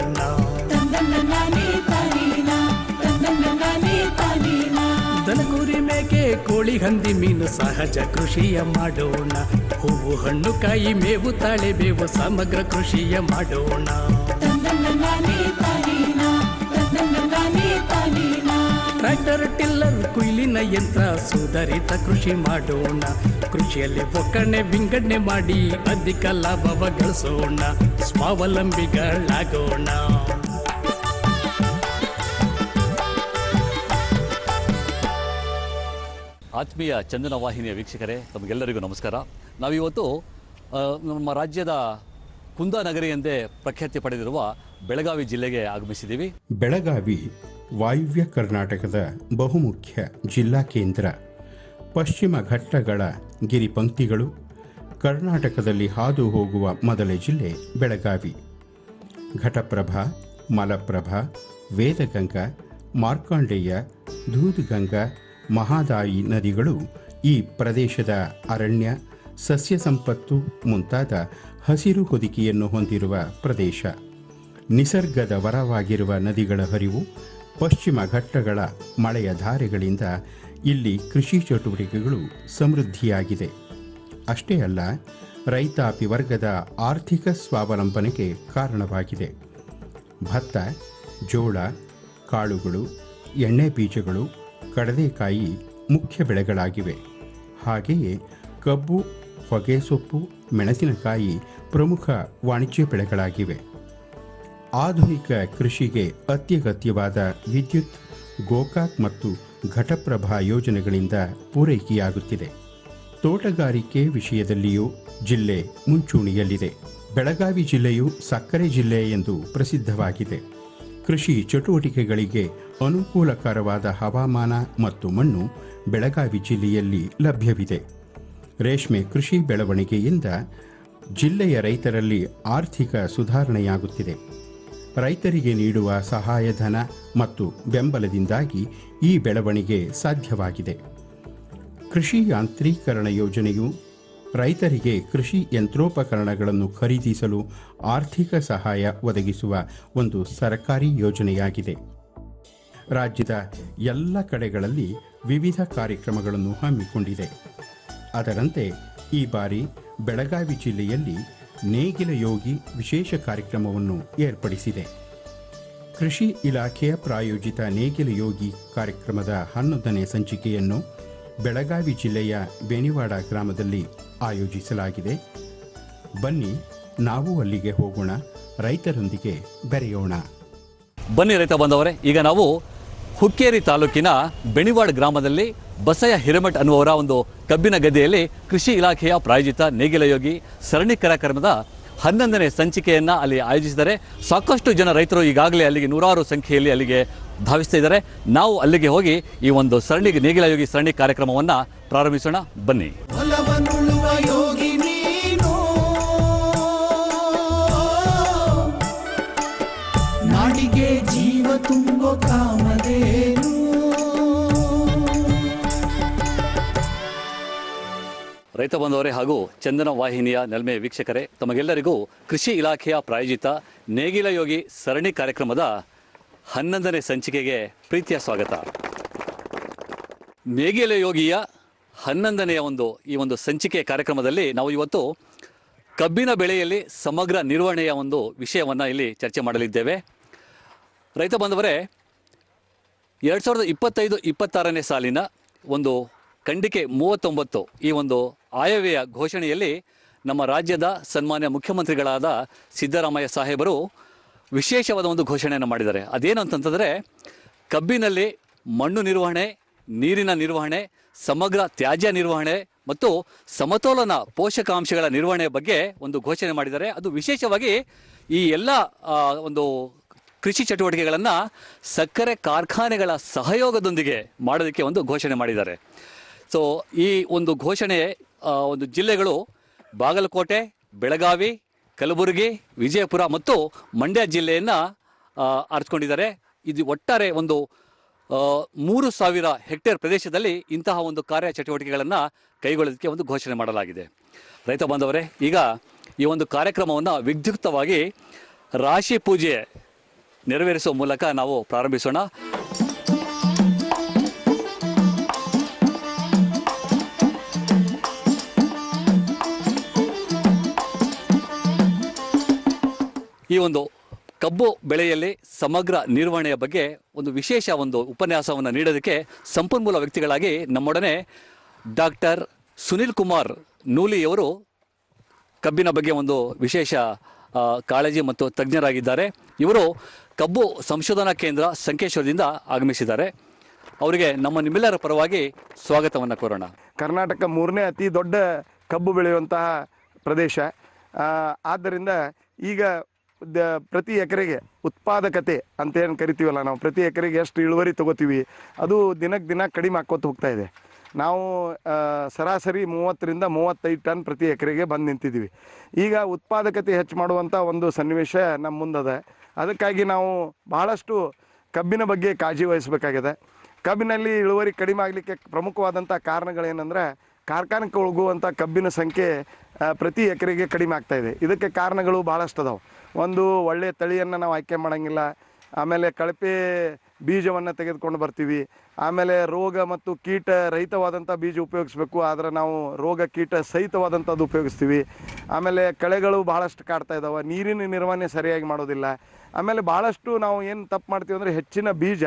ಬಣ್ಣ ದನಕುರಿ ಮೇಕೆ ಕೋಳಿ ಹಂದಿ ಮೀನು ಸಹಜ ಕೃಷಿಯ ಮಾಡೋಣ. ಹೂವು ಹಣ್ಣು ಕಾಯಿ ಮೇವು ತಾಳೆ ಬೇವು ಸಮಗ್ರ ಕೃಷಿಯ ಮಾಡೋಣ. ಟ್ರ್ಯಾಕ್ಟರ್ ಟಿಲ್ಲರ್ ಕುಯ್ಲಿನ ಯಂತ್ರ ಸುಧಾರಿತ ಕೃಷಿ ಮಾಡೋಣ. ಕೃಷಿಯಲ್ಲಿ ಒಕ್ಕಣೆ ವಿಂಗಡಣೆ ಮಾಡಿ ಅಧಿಕ ಲಾಭವ ಗಳಿಸೋಣ ಸ್ವಾವಲಂಬಿಗಳಾಗೋಣ. ಆತ್ಮೀಯ ಚಂದನ ವಾಹಿನಿಯ ವೀಕ್ಷಕರೇ ತಮಗೆಲ್ಲರಿಗೂ ನಮಸ್ಕಾರ. ನಾವಿವತ್ತು ನಮ್ಮ ರಾಜ್ಯದ ಕುಂದಾನಗರಿ ಎಂದೇ ಪ್ರಖ್ಯಾತಿ ಪಡೆದಿರುವ ಬೆಳಗಾವಿ ಜಿಲ್ಲೆಗೆ ಆಗಮಿಸಿದ್ದೀವಿ. ಬೆಳಗಾವಿ ವಾಯುವ್ಯ ಕರ್ನಾಟಕದ ಬಹುಮುಖ್ಯ ಜಿಲ್ಲಾ ಕೇಂದ್ರ ಪಶ್ಚಿಮ ಘಟ್ಟಗಳ ಗಿರಿಪಂಕ್ತಿಗಳು, ಕರ್ನಾಟಕದಲ್ಲಿ ಹಾದು ಹೋಗುವ ಮೊದಲ ಜಿಲ್ಲೆ ಬೆಳಗಾವಿ. ಘಟಪ್ರಭಾ, ಮಲಪ್ರಭಾ, ವೇದಗಂಗಾ, ಮಾರ್ಕಾಂಡೇಯ, ದೂದ್ಗಂಗಾ, ಮಹಾದಾಯಿ ನದಿಗಳು ಈ ಪ್ರದೇಶದ ಅರಣ್ಯ, ಸಸ್ಯ ಸಂಪತ್ತು ಮುಂತಾದ ಹಸಿರು ಹೊದಿಕೆಯನ್ನು ಹೊಂದಿರುವ ಪ್ರದೇಶ. ನಿಸರ್ಗದ ವರವಾಗಿರುವ ನದಿಗಳ ಹರಿವು ಪಶ್ಚಿಮ ಘಟ್ಟಗಳ ಮಳೆಯ ಧಾರೆಗಳಿಂದ ಇಲ್ಲಿ ಕೃಷಿ ಚಟುವಟಿಕೆಗಳು ಸಮೃದ್ಧಿಯಾಗಿದೆ. ಅಷ್ಟೇ ಅಲ್ಲ, ರೈತಾಪಿ ವರ್ಗದ ಆರ್ಥಿಕ ಸ್ವಾವಲಂಬನೆಗೆ ಕಾರಣವಾಗಿದೆ. ಭತ್ತ, ಜೋಳ, ಕಾಳುಗಳು, ಎಣ್ಣೆ ಬೀಜಗಳು, ಕಡಲೆಕಾಯಿ ಮುಖ್ಯ ಬೆಳೆಗಳಾಗಿವೆ. ಹಾಗೆಯೇ ಕಬ್ಬು ಹೊಗೆಸೊಪ್ಪು ಮೆಣಸಿನಕಾಯಿ ಪ್ರಮುಖ ವಾಣಿಜ್ಯ ಬೆಳೆಗಳಾಗಿವೆ. ಆಧುನಿಕ ಕೃಷಿಗೆ ಅತ್ಯಗತ್ಯವಾದ ವಿದ್ಯುತ್, ಗೋಕಾಕ್ ಮತ್ತು ಘಟಪ್ರಭಾ ಯೋಜನೆಗಳಿಂದ ಪೂರೈಕೆಯಾಗುತ್ತಿದೆ. ತೋಟಗಾರಿಕೆ ವಿಷಯದಲ್ಲಿಯೂ ಜಿಲ್ಲೆ ಮುಂಚೂಣಿಯಲ್ಲಿದೆ. ಬೆಳಗಾವಿ ಜಿಲ್ಲೆಯು ಸಕ್ಕರೆ ಜಿಲ್ಲೆ ಎಂದು ಪ್ರಸಿದ್ಧವಾಗಿದೆ. ಕೃಷಿ ಚಟುವಟಿಕೆಗಳಿಗೆ ಅನುಕೂಲಕರವಾದ ಹವಾಮಾನ ಮತ್ತು ಮಣ್ಣು ಬೆಳಗಾವಿ ಜಿಲ್ಲೆಯಲ್ಲಿ ಲಭ್ಯವಿದೆ. ರೇಷ್ಮೆ ಕೃಷಿ ಬೆಳವಣಿಗೆಯಿಂದ ಜಿಲ್ಲೆಯ ರೈತರಲ್ಲಿ ಆರ್ಥಿಕ ಸುಧಾರಣೆಯಾಗುತ್ತಿದೆ. ರೈತರಿಗೆ ನೀಡುವ ಸಹಾಯಧನ ಮತ್ತು ಬೆಂಬಲದಿಂದಾಗಿ ಈ ಬೆಳವಣಿಗೆ ಸಾಧ್ಯವಾಗಿದೆ. ಕೃಷಿ ಯಾಂತ್ರೀಕರಣ ಯೋಜನೆಯು ರೈತರಿಗೆ ಕೃಷಿ ಯಂತ್ರೋಪಕರಣಗಳನ್ನು ಖರೀದಿಸಲು ಆರ್ಥಿಕ ಸಹಾಯ ಒದಗಿಸುವ ಒಂದು ಸರ್ಕಾರಿ ಯೋಜನೆಯಾಗಿದೆ. ರಾಜ್ಯದ ಎಲ್ಲ ಕಡೆಗಳಲ್ಲಿ ವಿವಿಧ ಕಾರ್ಯಕ್ರಮಗಳನ್ನು ಹಮ್ಮಿಕೊಂಡಿದೆ. ಅದರಂತೆ ಈ ಬಾರಿ ಬೆಳಗಾವಿ ಜಿಲ್ಲೆಯಲ್ಲಿ ನೇಗಿಲ ಯೋಗಿ ವಿಶೇಷ ಕಾರ್ಯಕ್ರಮವನ್ನು ಏರ್ಪಡಿಸಿದೆ. ಕೃಷಿ ಇಲಾಖೆಯ ಪ್ರಾಯೋಜಿತ ನೇಗಿಲ ಯೋಗಿ ಕಾರ್ಯಕ್ರಮದ ಹನ್ನೊಂದನೇ ಸಂಚಿಕೆಯನ್ನು ಬೆಳಗಾವಿ ಜಿಲ್ಲೆಯ ಬೇನಿವಾಡ ಗ್ರಾಮದಲ್ಲಿ ಆಯೋಜಿಸಲಾಗಿದೆ. ಬನ್ನಿ, ನಾವು ಅಲ್ಲಿಗೆ ಹೋಗೋಣ, ರೈತರೊಂದಿಗೆ ಬೆರೆಯೋಣ. ಬನ್ನಿ ರೈತ ಬಂದವರೇ ಈಗ ನಾವು ಹುಕ್ಕೇರಿ ತಾಲೂಕಿನ ಬೆಣಿವಾಡ್ ಗ್ರಾಮದಲ್ಲಿ ಬಸಯ್ಯ ಹಿರೇಮಠ್ ಅನ್ನುವರ ಒಂದು ಕಬ್ಬಿನ ಗದ್ದೆಯಲ್ಲಿ ಕೃಷಿ ಇಲಾಖೆಯ ಪ್ರಾಯೋಜಿತ ನೇಗಿಲ ಯೋಗಿ ಸರಣಿ ಕಾರ್ಯಕ್ರಮದ ಹನ್ನೊಂದನೇ ಸಂಚಿಕೆಯನ್ನು ಅಲ್ಲಿ ಆಯೋಜಿಸಿದ್ದಾರೆ. ಸಾಕಷ್ಟು ಜನ ರೈತರು ಈಗಾಗಲೇ ಅಲ್ಲಿಗೆ ನೂರಾರು ಸಂಖ್ಯೆಯಲ್ಲಿ ಅಲ್ಲಿಗೆ ಧಾವಿಸ್ತಾ ಇದ್ದಾರೆ. ನಾವು ಅಲ್ಲಿಗೆ ಹೋಗಿ ಈ ಒಂದು ಸರಣಿ ನೇಗಿಲ ಯೋಗಿ ಸರಣಿ ಕಾರ್ಯಕ್ರಮವನ್ನು ಪ್ರಾರಂಭಿಸೋಣ. ಬನ್ನಿ. ನಾಡಿಗೆ ಜೀವ ತುಂಬೋ ಕಾಮಧೇನು. ರೈತ ಬಂಧುವರೇ ಹಾಗೂ ಚಂದನ ವಾಹಿನಿಯ ನೆಲ್ಮೆ ವೀಕ್ಷಕರೇ, ತಮಗೆಲ್ಲರಿಗೂ ಕೃಷಿ ಇಲಾಖೆಯ ಪ್ರಾಯೋಜಿತ ನೇಗಿಲ ಯೋಗಿ ಸರಣಿ ಕಾರ್ಯಕ್ರಮದ ಹನ್ನೊಂದನೇ ಸಂಚಿಕೆಗೆ ಪ್ರೀತಿಯ ಸ್ವಾಗತ. ನೇಗಿಲ ಯೋಗಿಯ ಹನ್ನೊಂದನೆಯ ಒಂದು, ಈ ಒಂದು ಸಂಚಿಕೆ ಕಾರ್ಯಕ್ರಮದಲ್ಲಿ ನಾವು ಇವತ್ತು ಕಬ್ಬಿನ ಬೆಳೆಯಲ್ಲಿ ಸಮಗ್ರ ನಿರ್ವಹಣೆಯ ಒಂದು ವಿಷಯವನ್ನು ಇಲ್ಲಿ ಚರ್ಚೆ ಮಾಡಲಿದ್ದೇವೆ. ರೈತ ಬಂಧುವರೇ ಎರಡು ಸಾವಿರದ ಇಪ್ಪತ್ತೈದು, ಇಪ್ಪತ್ತಾರನೇ ಸಾಲಿನ ಒಂದು ಖಂಡಿಕೆ ಮೂವತ್ತೊಂಬತ್ತು ಈ ಒಂದು ಆಯವ್ಯಯ ಘೋಷಣೆಯಲ್ಲಿ ನಮ್ಮ ರಾಜ್ಯದ ಸನ್ಮಾನ್ಯ ಮುಖ್ಯಮಂತ್ರಿಗಳಾದ ಸಿದ್ದರಾಮಯ್ಯ ಸಾಹೇಬರು ವಿಶೇಷವಾದ ಒಂದು ಘೋಷಣೆಯನ್ನು ಮಾಡಿದ್ದಾರೆ. ಅದೇನು ಅಂತಂತಂದರೆ, ಕಬ್ಬಿನಲ್ಲಿ ಮಣ್ಣು ನಿರ್ವಹಣೆ, ನೀರಿನ ನಿರ್ವಹಣೆ, ಸಮಗ್ರ ತ್ಯಾಜ್ಯ ನಿರ್ವಹಣೆ ಮತ್ತು ಸಮತೋಲನ ಪೋಷಕಾಂಶಗಳ ನಿರ್ವಹಣೆ ಬಗ್ಗೆ ಒಂದು ಘೋಷಣೆ ಮಾಡಿದ್ದಾರೆ. ಅದು ವಿಶೇಷವಾಗಿ ಈ ಎಲ್ಲ ಒಂದು ಕೃಷಿ ಚಟುವಟಿಕೆಗಳನ್ನು ಸಕ್ಕರೆ ಕಾರ್ಖಾನೆಗಳ ಸಹಯೋಗದೊಂದಿಗೆ ಮಾಡೋದಕ್ಕೆ ಒಂದು ಘೋಷಣೆ ಮಾಡಿದ್ದಾರೆ. ಸೊ ಈ ಒಂದು ಘೋಷಣೆ ಒಂದು ಜಿಲ್ಲೆಗಳು ಬಾಗಲಕೋಟೆ, ಬೆಳಗಾವಿ, ಕಲಬುರಗಿ, ವಿಜಯಪುರ ಮತ್ತು ಮಂಡ್ಯ ಜಿಲ್ಲೆಯನ್ನು ಅರ್ಚ್ಕೊಂಡಿದ್ದಾರೆ ಇದು ಒಟ್ಟಾರೆ ಒಂದು ಮೂರು ಸಾವಿರ ಹೆಕ್ಟೇರ್ ಪ್ರದೇಶದಲ್ಲಿ ಇಂತಹ ಒಂದು ಕಾರ್ಯ ಚಟುವಟಿಕೆಗಳನ್ನು ಕೈಗೊಳ್ಳೋದಕ್ಕೆ ಒಂದು ಘೋಷಣೆ ಮಾಡಲಾಗಿದೆ. ರೈತ ಬಾಂಧವರೇ, ಈಗ ಈ ಒಂದು ಕಾರ್ಯಕ್ರಮವನ್ನು ವಿದ್ಯುಕ್ತವಾಗಿ ರಾಶಿ ಪೂಜೆ ನೆರವೇರಿಸುವ ಮೂಲಕ ನಾವು ಪ್ರಾರಂಭಿಸೋಣ. ಈ ಒಂದು ಕಬ್ಬು ಬೆಳೆಯಲ್ಲಿ ಸಮಗ್ರ ನಿರ್ವಹಣೆಯ ಬಗ್ಗೆ ಒಂದು ವಿಶೇಷ ಒಂದು ಉಪನ್ಯಾಸವನ್ನು ನೀಡೋದಕ್ಕೆ ಸಂಪನ್ಮೂಲ ವ್ಯಕ್ತಿಗಳಾಗಿ ನಮ್ಮೊಡನೆ ಡಾಕ್ಟರ್ ಸುನಿಲ್ ಕುಮಾರ್ ನೂಲಿಯವರು ಕಬ್ಬಿನ ಬಗ್ಗೆ ಒಂದು ವಿಶೇಷ ಕಾಳಜಿ ಮತ್ತು ತಜ್ಞರಾಗಿದ್ದಾರೆ. ಇವರು ಕಬ್ಬು ಸಂಶೋಧನಾ ಕೇಂದ್ರ ಸಂಕೇಶ್ವರದಿಂದ ಆಗಮಿಸಿದ್ದಾರೆ. ಅವರಿಗೆ ನಮ್ಮ ನಿಮ್ಮೆಲ್ಲರ ಪರವಾಗಿ ಸ್ವಾಗತವನ್ನು ಕೋರೋಣ. ಕರ್ನಾಟಕ ಮೂರನೇ ಅತಿ ದೊಡ್ಡ ಕಬ್ಬು ಬೆಳೆಯುವಂತಹ ಪ್ರದೇಶ. ಆದ್ದರಿಂದ ಈಗ ಪ್ರತಿ ಎಕರೆಗೆ ಉತ್ಪಾದಕತೆ ಅಂತ ಏನು ಕರಿತೀವಲ್ಲ ನಾವು, ಪ್ರತಿ ಎಕರೆಗೆ ಎಷ್ಟು ಇಳುವರಿ ತಗೋತೀವಿ, ಅದು ದಿನಕ್ಕೆ ದಿನ ಕಡಿಮೆ ಆಕ್ಕೋತ ಹೋಗ್ತಾ ಇದೆ. ನಾವು ಸರಾಸರಿ ಮೂವತ್ತರಿಂದ ಮೂವತ್ತೈದು ಟನ್ ಪ್ರತಿ ಎಕರೆಗೆ ಬಂದು ನಿಂತಿದ್ದೀವಿ. ಈಗ ಉತ್ಪಾದಕತೆ ಹೆಚ್ಚು ಮಾಡುವಂಥ ಒಂದು ಸನ್ನಿವೇಶ ನಮ್ಮ ಮುಂದದ. ಅದಕ್ಕಾಗಿ ನಾವು ಬಹಳಷ್ಟು ಕಬ್ಬಿನ ಬಗ್ಗೆ ಕಾಳಜಿ ವಹಿಸಬೇಕಾಗಿದೆ. ಕಬ್ಬಿನಲ್ಲಿ ಇಳುವರಿ ಕಡಿಮೆ ಆಗಲಿಕ್ಕೆ ಪ್ರಮುಖವಾದಂಥ ಕಾರಣಗಳೇನೆಂದರೆ ಕಾರ್ಖಾನೆಗೆ ಹೋಗುವಂಥ ಕಬ್ಬಿನ ಸಂಖ್ಯೆ ಪ್ರತಿ ಎಕರೆಗೆ ಕಡಿಮೆ ಆಗ್ತಾ ಇದೆ. ಇದಕ್ಕೆ ಕಾರಣಗಳು ಭಾಳಷ್ಟು ಅದಾವೆ. ಒಂದು ಒಳ್ಳೆಯ ತಳಿಯನ್ನು ನಾವು ಆಯ್ಕೆ ಮಾಡೋಂಗಿಲ್ಲ. ಆಮೇಲೆ ಕಳಪೆ ಬೀಜವನ್ನು ತೆಗೆದುಕೊಂಡು ಬರ್ತೀವಿ. ಆಮೇಲೆ ರೋಗ ಮತ್ತು ಕೀಟ ರಹಿತವಾದಂಥ ಬೀಜ ಉಪಯೋಗಿಸ್ಬೇಕು. ಆದರೆ ನಾವು ರೋಗ ಕೀಟ ಸಹಿತವಾದಂಥದ್ದು ಉಪಯೋಗಿಸ್ತೀವಿ. ಆಮೇಲೆ ಕಳೆಗಳು ಭಾಳಷ್ಟು ಕಾಡ್ತಾ ಇದ್ದಾವೆ ನೀರಿನ ನಿರ್ವಹಣೆ ಸರಿಯಾಗಿ ಮಾಡೋದಿಲ್ಲ. ಆಮೇಲೆ ಭಾಳಷ್ಟು ನಾವು ಏನು ತಪ್ಪು ಮಾಡ್ತೀವಿ ಅಂದರೆ ಹೆಚ್ಚಿನ ಬೀಜ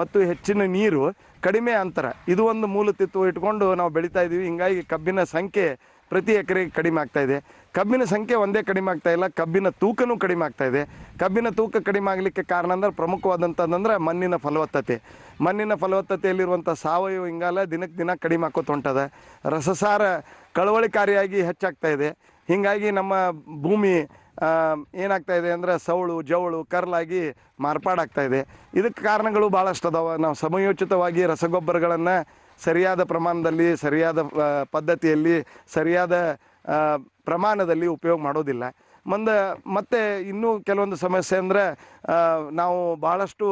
ಮತ್ತು ಹೆಚ್ಚಿನ ನೀರು ಕಡಿಮೆ ಅಂತರ. ಇದು ಒಂದು ಮೂಲ ತತ್ವ ಇಟ್ಕೊಂಡು ನಾವು ಬೆಳೀತಾ ಇದ್ದೀವಿ ಹಿಂಗಾಗಿ ಕಬ್ಬಿನ ಸಂಖ್ಯೆ ಪ್ರತಿ ಎಕರೆಗೆ ಕಡಿಮೆ ಆಗ್ತಾ ಇದೆ. ಕಬ್ಬಿನ ಸಂಖ್ಯೆ ಒಂದೇ ಕಡಿಮೆ ಆಗ್ತಾ ಇಲ್ಲ. ಕಬ್ಬಿನ ತೂಕನೂ ಕಡಿಮೆ ಆಗ್ತಾ ಇದೆ. ಕಬ್ಬಿನ ತೂಕ ಕಡಿಮೆ ಆಗಲಿಕ್ಕೆ ಕಾರಣ ಅಂದ್ರೆ ಪ್ರಮುಖವಾದಂಥದ್ದಂದ್ರೆ ಮಣ್ಣಿನ ಫಲವತ್ತತೆ. ಮಣ್ಣಿನ ಫಲವತ್ತತೆಯಲ್ಲಿರುವಂಥ ಸಾವಯವ ಇಂಗಾಲ ದಿನಕ್ಕೆ ದಿನ ಕಡಿಮೆ ಆಕೋತ ಹೊಂಟದ. ರಸಸಾರ ಕಳವಳಿಕಾರಿಯಾಗಿ ಹೆಚ್ಚಾಗ್ತಾ ಇದೆ. ಹೀಗಾಗಿ ನಮ್ಮ ಭೂಮಿ ಏನಾಗ್ತಾ ಇದೆ ಅಂದರೆ ಸವಳು ಜವಳು ಕರ್ಲಾಗಿ ಮಾರ್ಪಾಡಾಗ್ತಾ ಇದೆ. ಇದಕ್ಕೆ ಕಾರಣಗಳು ಭಾಳಷ್ಟು ಅದಾವ. ನಾವು ಸಮಯೋಚಿತವಾಗಿ ರಸಗೊಬ್ಬರಗಳನ್ನು ಸರಿಯಾದ ಪ್ರಮಾಣದಲ್ಲಿ, ಸರಿಯಾದ ಪದ್ಧತಿಯಲ್ಲಿ, ಸರಿಯಾದ ಪ್ರಮಾಣದಲ್ಲಿ ಉಪಯೋಗ ಮಾಡೋದಿಲ್ಲ. ಮುಂದೆ, ಮತ್ತೆ ಇನ್ನೂ ಕೆಲವೊಂದು ಸಮಸ್ಯೆ ಅಂದರೆ ನಾವು ಭಾಳಷ್ಟು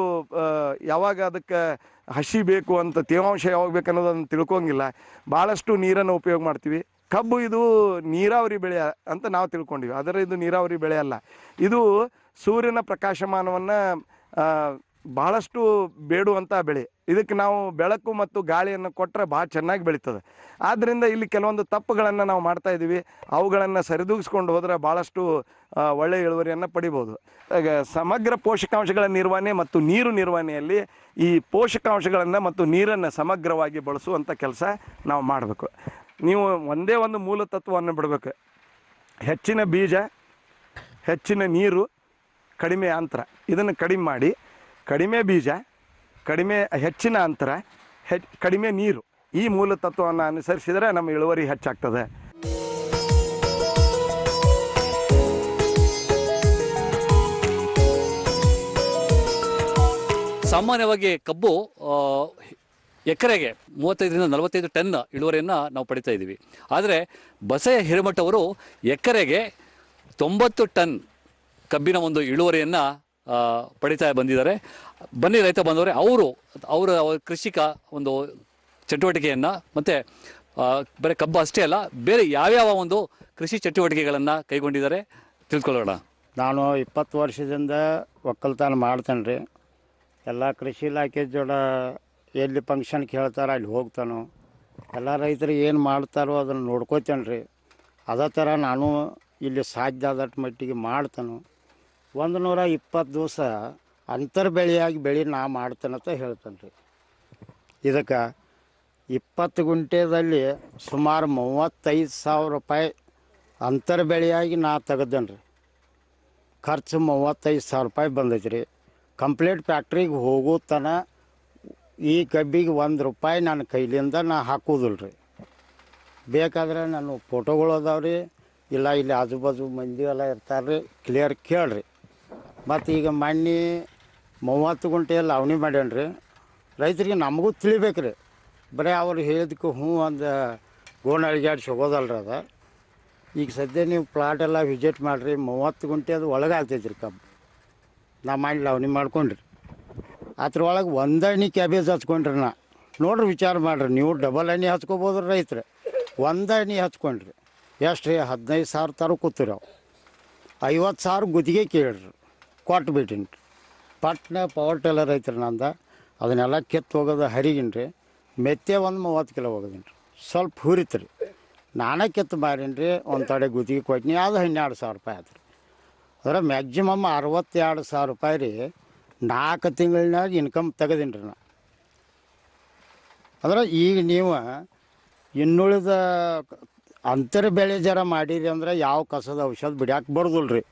ಯಾವಾಗ ಅದಕ್ಕೆ ಹಸಿ ಬೇಕು ಅಂತ ತೇವಾಂಶ ಯಾವಾಗ ಬೇಕು ಅನ್ನೋದನ್ನು ತಿಳ್ಕೊಂಗಿಲ್ಲ ಭಾಳಷ್ಟು ನೀರನ್ನು ಉಪಯೋಗ ಮಾಡ್ತೀವಿ. ಕಬ್ಬು ಇದು ನೀರಾವರಿ ಬೆಳೆ ಅಂತ ನಾವು ತಿಳ್ಕೊಂಡಿವಿ. ಆದರೆ ಇದು ನೀರಾವರಿ ಬೆಳೆ ಅಲ್ಲ. ಇದು ಸೂರ್ಯನ ಪ್ರಕಾಶಮಾನವನ್ನು ಭಾಳಷ್ಟು ಬೇಡುವಂಥ ಬೆಳೆ. ಇದಕ್ಕೆ ನಾವು ಬೆಳಕು ಮತ್ತು ಗಾಳಿಯನ್ನು ಕೊಟ್ಟರೆ ಭಾಳ ಚೆನ್ನಾಗಿ ಬೆಳೀತದೆ. ಆದ್ದರಿಂದ ಇಲ್ಲಿ ಕೆಲವೊಂದು ತಪ್ಪುಗಳನ್ನು ನಾವು ಮಾಡ್ತಾ ಇದ್ದೀವಿ. ಅವುಗಳನ್ನು ಸರಿದೂಗಿಸ್ಕೊಂಡು ಹೋದರೆ ಭಾಳಷ್ಟು ಒಳ್ಳೆಯ ಇಳುವರಿಯನ್ನು ಪಡಿಬೋದು. ಸಮಗ್ರ ಪೋಷಕಾಂಶಗಳ ನಿರ್ವಹಣೆ ಮತ್ತು ನೀರು ನಿರ್ವಹಣೆಯಲ್ಲಿ ಈ ಪೋಷಕಾಂಶಗಳನ್ನು ಮತ್ತು ನೀರನ್ನು ಸಮಗ್ರವಾಗಿ ಬಳಸುವಂಥ ಕೆಲಸ ನಾವು ಮಾಡಬೇಕು. ನೀವು ಒಂದೇ ಒಂದು ಮೂಲ ತತ್ವವನ್ನು ಬಿಡಬೇಕು. ಹೆಚ್ಚಿನ ಬೀಜ, ಹೆಚ್ಚಿನ ನೀರು, ಕಡಿಮೆ ಅಂತರ. ಇದನ್ನು ಕಡಿಮೆ ಮಾಡಿ. ಕಡಿಮೆ ಬೀಜ, ಕಡಿಮೆ ಹೆಚ್ಚಿನ ಅಂತರ ಕಡಿಮೆ ನೀರು ಈ ಮೂಲ ತತ್ವವನ್ನು ಅನುಸರಿಸಿದರೆ ನಮ್ಮ ಇಳುವರಿ ಹೆಚ್ಚಾಗ್ತದೆ. ಸಾಮಾನ್ಯವಾಗಿ ಕಬ್ಬು ಎಕರೆಗೆ ಮೂವತ್ತೈದರಿಂದ ನಲವತ್ತೈದು ಟನ್ ಇಳುವರಿಯನ್ನು ನಾವು ಪಡಿತಾ ಇದ್ದೀವಿ. ಆದರೆ ಹಿರಮಠ ಅವರು ಎಕರೆಗೆ ತೊಂಬತ್ತು ಟನ್ ಕಬ್ಬಿನ ಒಂದು ಇಳುವರಿಯನ್ನು ಪಡಿತಾ ಬಂದಿದ್ದಾರೆ. ಬನ್ನಿ ರೈತ ಬಂದವರೇ ಅವರು, ಅವರ ಅವರ ಕೃಷಿಕ ಒಂದು ಚಟುವಟಿಕೆಯನ್ನು ಮತ್ತು ಬರೀ ಕಬ್ಬು ಅಷ್ಟೇ ಅಲ್ಲ, ಬೇರೆ ಯಾವ್ಯಾವ ಒಂದು ಕೃಷಿ ಚಟುವಟಿಕೆಗಳನ್ನು ಕೈಗೊಂಡಿದ್ದಾರೆ ತಿಳ್ಕೊಳ್ಳೋಣ. ನಾನು ಇಪ್ಪತ್ತು ವರ್ಷದಿಂದ ಒಕ್ಕಲ್ತನ ಮಾಡ್ತೇನೆ ರೀ ಎಲ್ಲ ಕೃಷಿ ಇಲಾಖೆ ಜೋಡ ಎಲ್ಲಿ ಫಂಕ್ಷನ್ ಹೇಳ್ತಾರೆ ಅಲ್ಲಿ ಹೋಗ್ತಾನೋ. ಎಲ್ಲ ರೈತರು ಏನು ಮಾಡ್ತಾರೋ ಅದನ್ನು ನೋಡ್ಕೋತೇನೆ ರೀ. ಅದೇ ಥರ ನಾನು ಇಲ್ಲಿ ಸಾಧ್ಯ ಆದಷ್ಟು ಮಟ್ಟಿಗೆ ಮಾಡ್ತಾನು. ಒಂದು ನೂರ ಇಪ್ಪತ್ತು ದಿವಸ ಅಂತರ್ ಬೆಳೆಯಾಗಿ ಬೆಳೆ ನಾ ಮಾಡ್ತೇನಂತ ಹೇಳ್ತೇನೆ ರೀ. ಇದಕ್ಕೆ ಇಪ್ಪತ್ತು ಗುಂಟೆದಲ್ಲಿ ಸುಮಾರು ಮೂವತ್ತೈದು ಸಾವಿರ ರೂಪಾಯಿ ಅಂತರ್ ಬೆಳೆಯಾಗಿ ನಾ ತೆಗೆದೇನೆ ರೀ. ಖರ್ಚು ಮೂವತ್ತೈದು ಸಾವಿರ ರೂಪಾಯಿ ಬಂದೈತೆ ರೀ. ಕಂಪ್ಲೀಟ್ ಫ್ಯಾಕ್ಟ್ರಿಗೆ ಹೋಗೋ ತನ ಈ ಕಬ್ಬಿಗೆ ಒಂದು ರೂಪಾಯಿ ನನ್ನ ಕೈಲಿಂದ ನಾ ಹಾಕೋದಿಲ್ಲ ರೀ ಬೇಕಾದ್ರೆ ನಾನು ಫೋಟೋಗಳು ಅದಾವೆ ರೀ ಇಲ್ಲ, ಇಲ್ಲಿ ಆಜು ಬಾಜು ಮಂದಿ ಎಲ್ಲ ಇರ್ತಾರೆ ರೀ ಕ್ಲಿಯರ್ ಕೇಳ್ರಿ. ಮತ್ತು ಈಗ ಮಣ್ಣಿ ಮೂವತ್ತು ಗುಂಟೆ ಲಾವಣಿ ಮಾಡ್ಯಾನ ರೀ ರೈತರಿಗೆ ನಮಗೂ ತಿಳಿಬೇಕು ರೀ ಬರೀ ಅವ್ರು ಹೇಳಿದಕ್ಕೆ ಹ್ಞೂ ಒಂದು ಗೋಣ ಅಳಿಗಾಡ್ಸಿ ರೀ ಅದ. ಈಗ ಸದ್ಯ ನೀವು ಪ್ಲಾಟ್ ಎಲ್ಲ ವಿಸಿಟ್ ಮಾಡಿರಿ, ಮೂವತ್ತು ಗುಂಟೆ ಅದು ಒಳಗಾಗ್ತೈತಿ ರೀ ಕಬ್ಬು. ನಾ ಮಾಡಿ ಲಾವಣಿ ಮಾಡ್ಕೊಂಡ್ರಿ. ಅದ್ರೊಳಗೆ ಒಂದು ಎಣ್ಣೆ ಕ್ಯಾಬೇಜ್ ಹಚ್ಕೊಂಡ್ರಿ ನಾ. ನೋಡ್ರಿ ವಿಚಾರ ಮಾಡಿರಿ, ನೀವು ಡಬಲ್ ಎಣ್ಣೆ ಹಚ್ಕೋಬೋದು ರೈತರು. ಒಂದು ಎಣ್ಣೆ ಹಚ್ಕೊಂಡ್ರಿ. ಎಷ್ಟು ರೀ ಹದಿನೈದು ಸಾವಿರ ತರ ಕೂತೀರಿ ಅವು ಐವತ್ತು ಸಾವಿರ ಗುತ್ತಿಗೆ ಕೇಳ್ರಿ ಕೊಟ್ಟು ಬಿಟ್ಟಿನಿ ಪಟ್ನ ಪವರ್ ಟೇಲರ್ ಐತ್ರಿ ನಂದ. ಅದನ್ನೆಲ್ಲ ಕಿತ್ತು ಹೋಗೋದು ಹರಿಗಿನ್ರಿ. ಮೆತ್ತೆ ಒಂದು ಮೂವತ್ತು ಕಿಲೋ ಹೋಗೋದಿನಿ ರೀ ಸ್ವಲ್ಪ ಹುರಿತು ರೀ ನಾನೇ ಕಿತ್ತು ಮಾರೀನಿ ರೀ ಒಂದು ತಡೆ ಗುತ್ತಿಗೆ ಕೊಟ್ಟಿನಿ ಅದು ಹನ್ನೆರಡು ಸಾವಿರ ರೂಪಾಯಿ ಆಯ್ತು ರೀ ಅದ್ರ ಮ್ಯಾಕ್ಸಿಮಮ್ ಅರವತ್ತೆರಡು ಸಾವಿರ ರೂಪಾಯಿ ರೀ. ನಾಲ್ಕು ತಿಂಗಳಿನಾಗ ಇನ್ಕಮ್ ತೆಗೆದೀನಿ ರೀ ನಾ. ಅಂದ್ರೆ ಈಗ ನೀವು ಇನ್ನುಳಿದ ಅಂತರ ಬೆಳೆ ಜರ ಮಾಡಿರಿ ಅಂದ್ರೆ ಯಾವ ಕಸದ ಔಷಧ ಬಿಡ್ಯಾಕೆ ಬರೋದಿಲ್ಲ ರೀ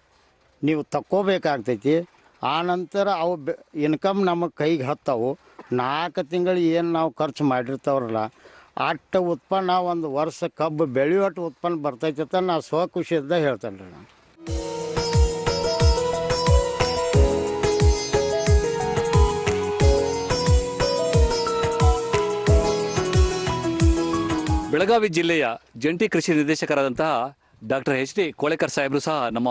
ನೀವು ತಕ್ಕೋಬೇಕಾಗ್ತೈತಿ. ಆ ನಂತರ ಅವು ಬೆ ಇನ್ಕಮ್ ನಮ್ಮ ಕೈಗೆ ಹತ್ತವು. ನಾಲ್ಕು ತಿಂಗಳು ಏನು ನಾವು ಖರ್ಚು ಮಾಡಿರ್ತಾವ್ರಲ್ಲ ಅಷ್ಟು ಉತ್ಪನ್ನ ಒಂದು ವರ್ಷ ಕಬ್ಬು ಬೆಳೆಯುವಟ್ಟು ಉತ್ಪನ್ನ ಬರ್ತೈತೆ ಅಂತ ನಾ ಸ್ವಖುಷಿಯಿಂದ ಹೇಳ್ತೇನೆ ರೀ ನಾನು ಬೆಳಗಾವಿ ಜಿಲ್ಲೆಯ ಜಂಟಿ ಕೃಷಿ ನಿರ್ದೇಶಕರಾದಂತಹ ಡಾಕ್ಟರ್ ಎಚ್ ಡಿ ಕೋಳೆಕರ್ ಸಾಹೇಬರು ಸಹ ನಮ್ಮ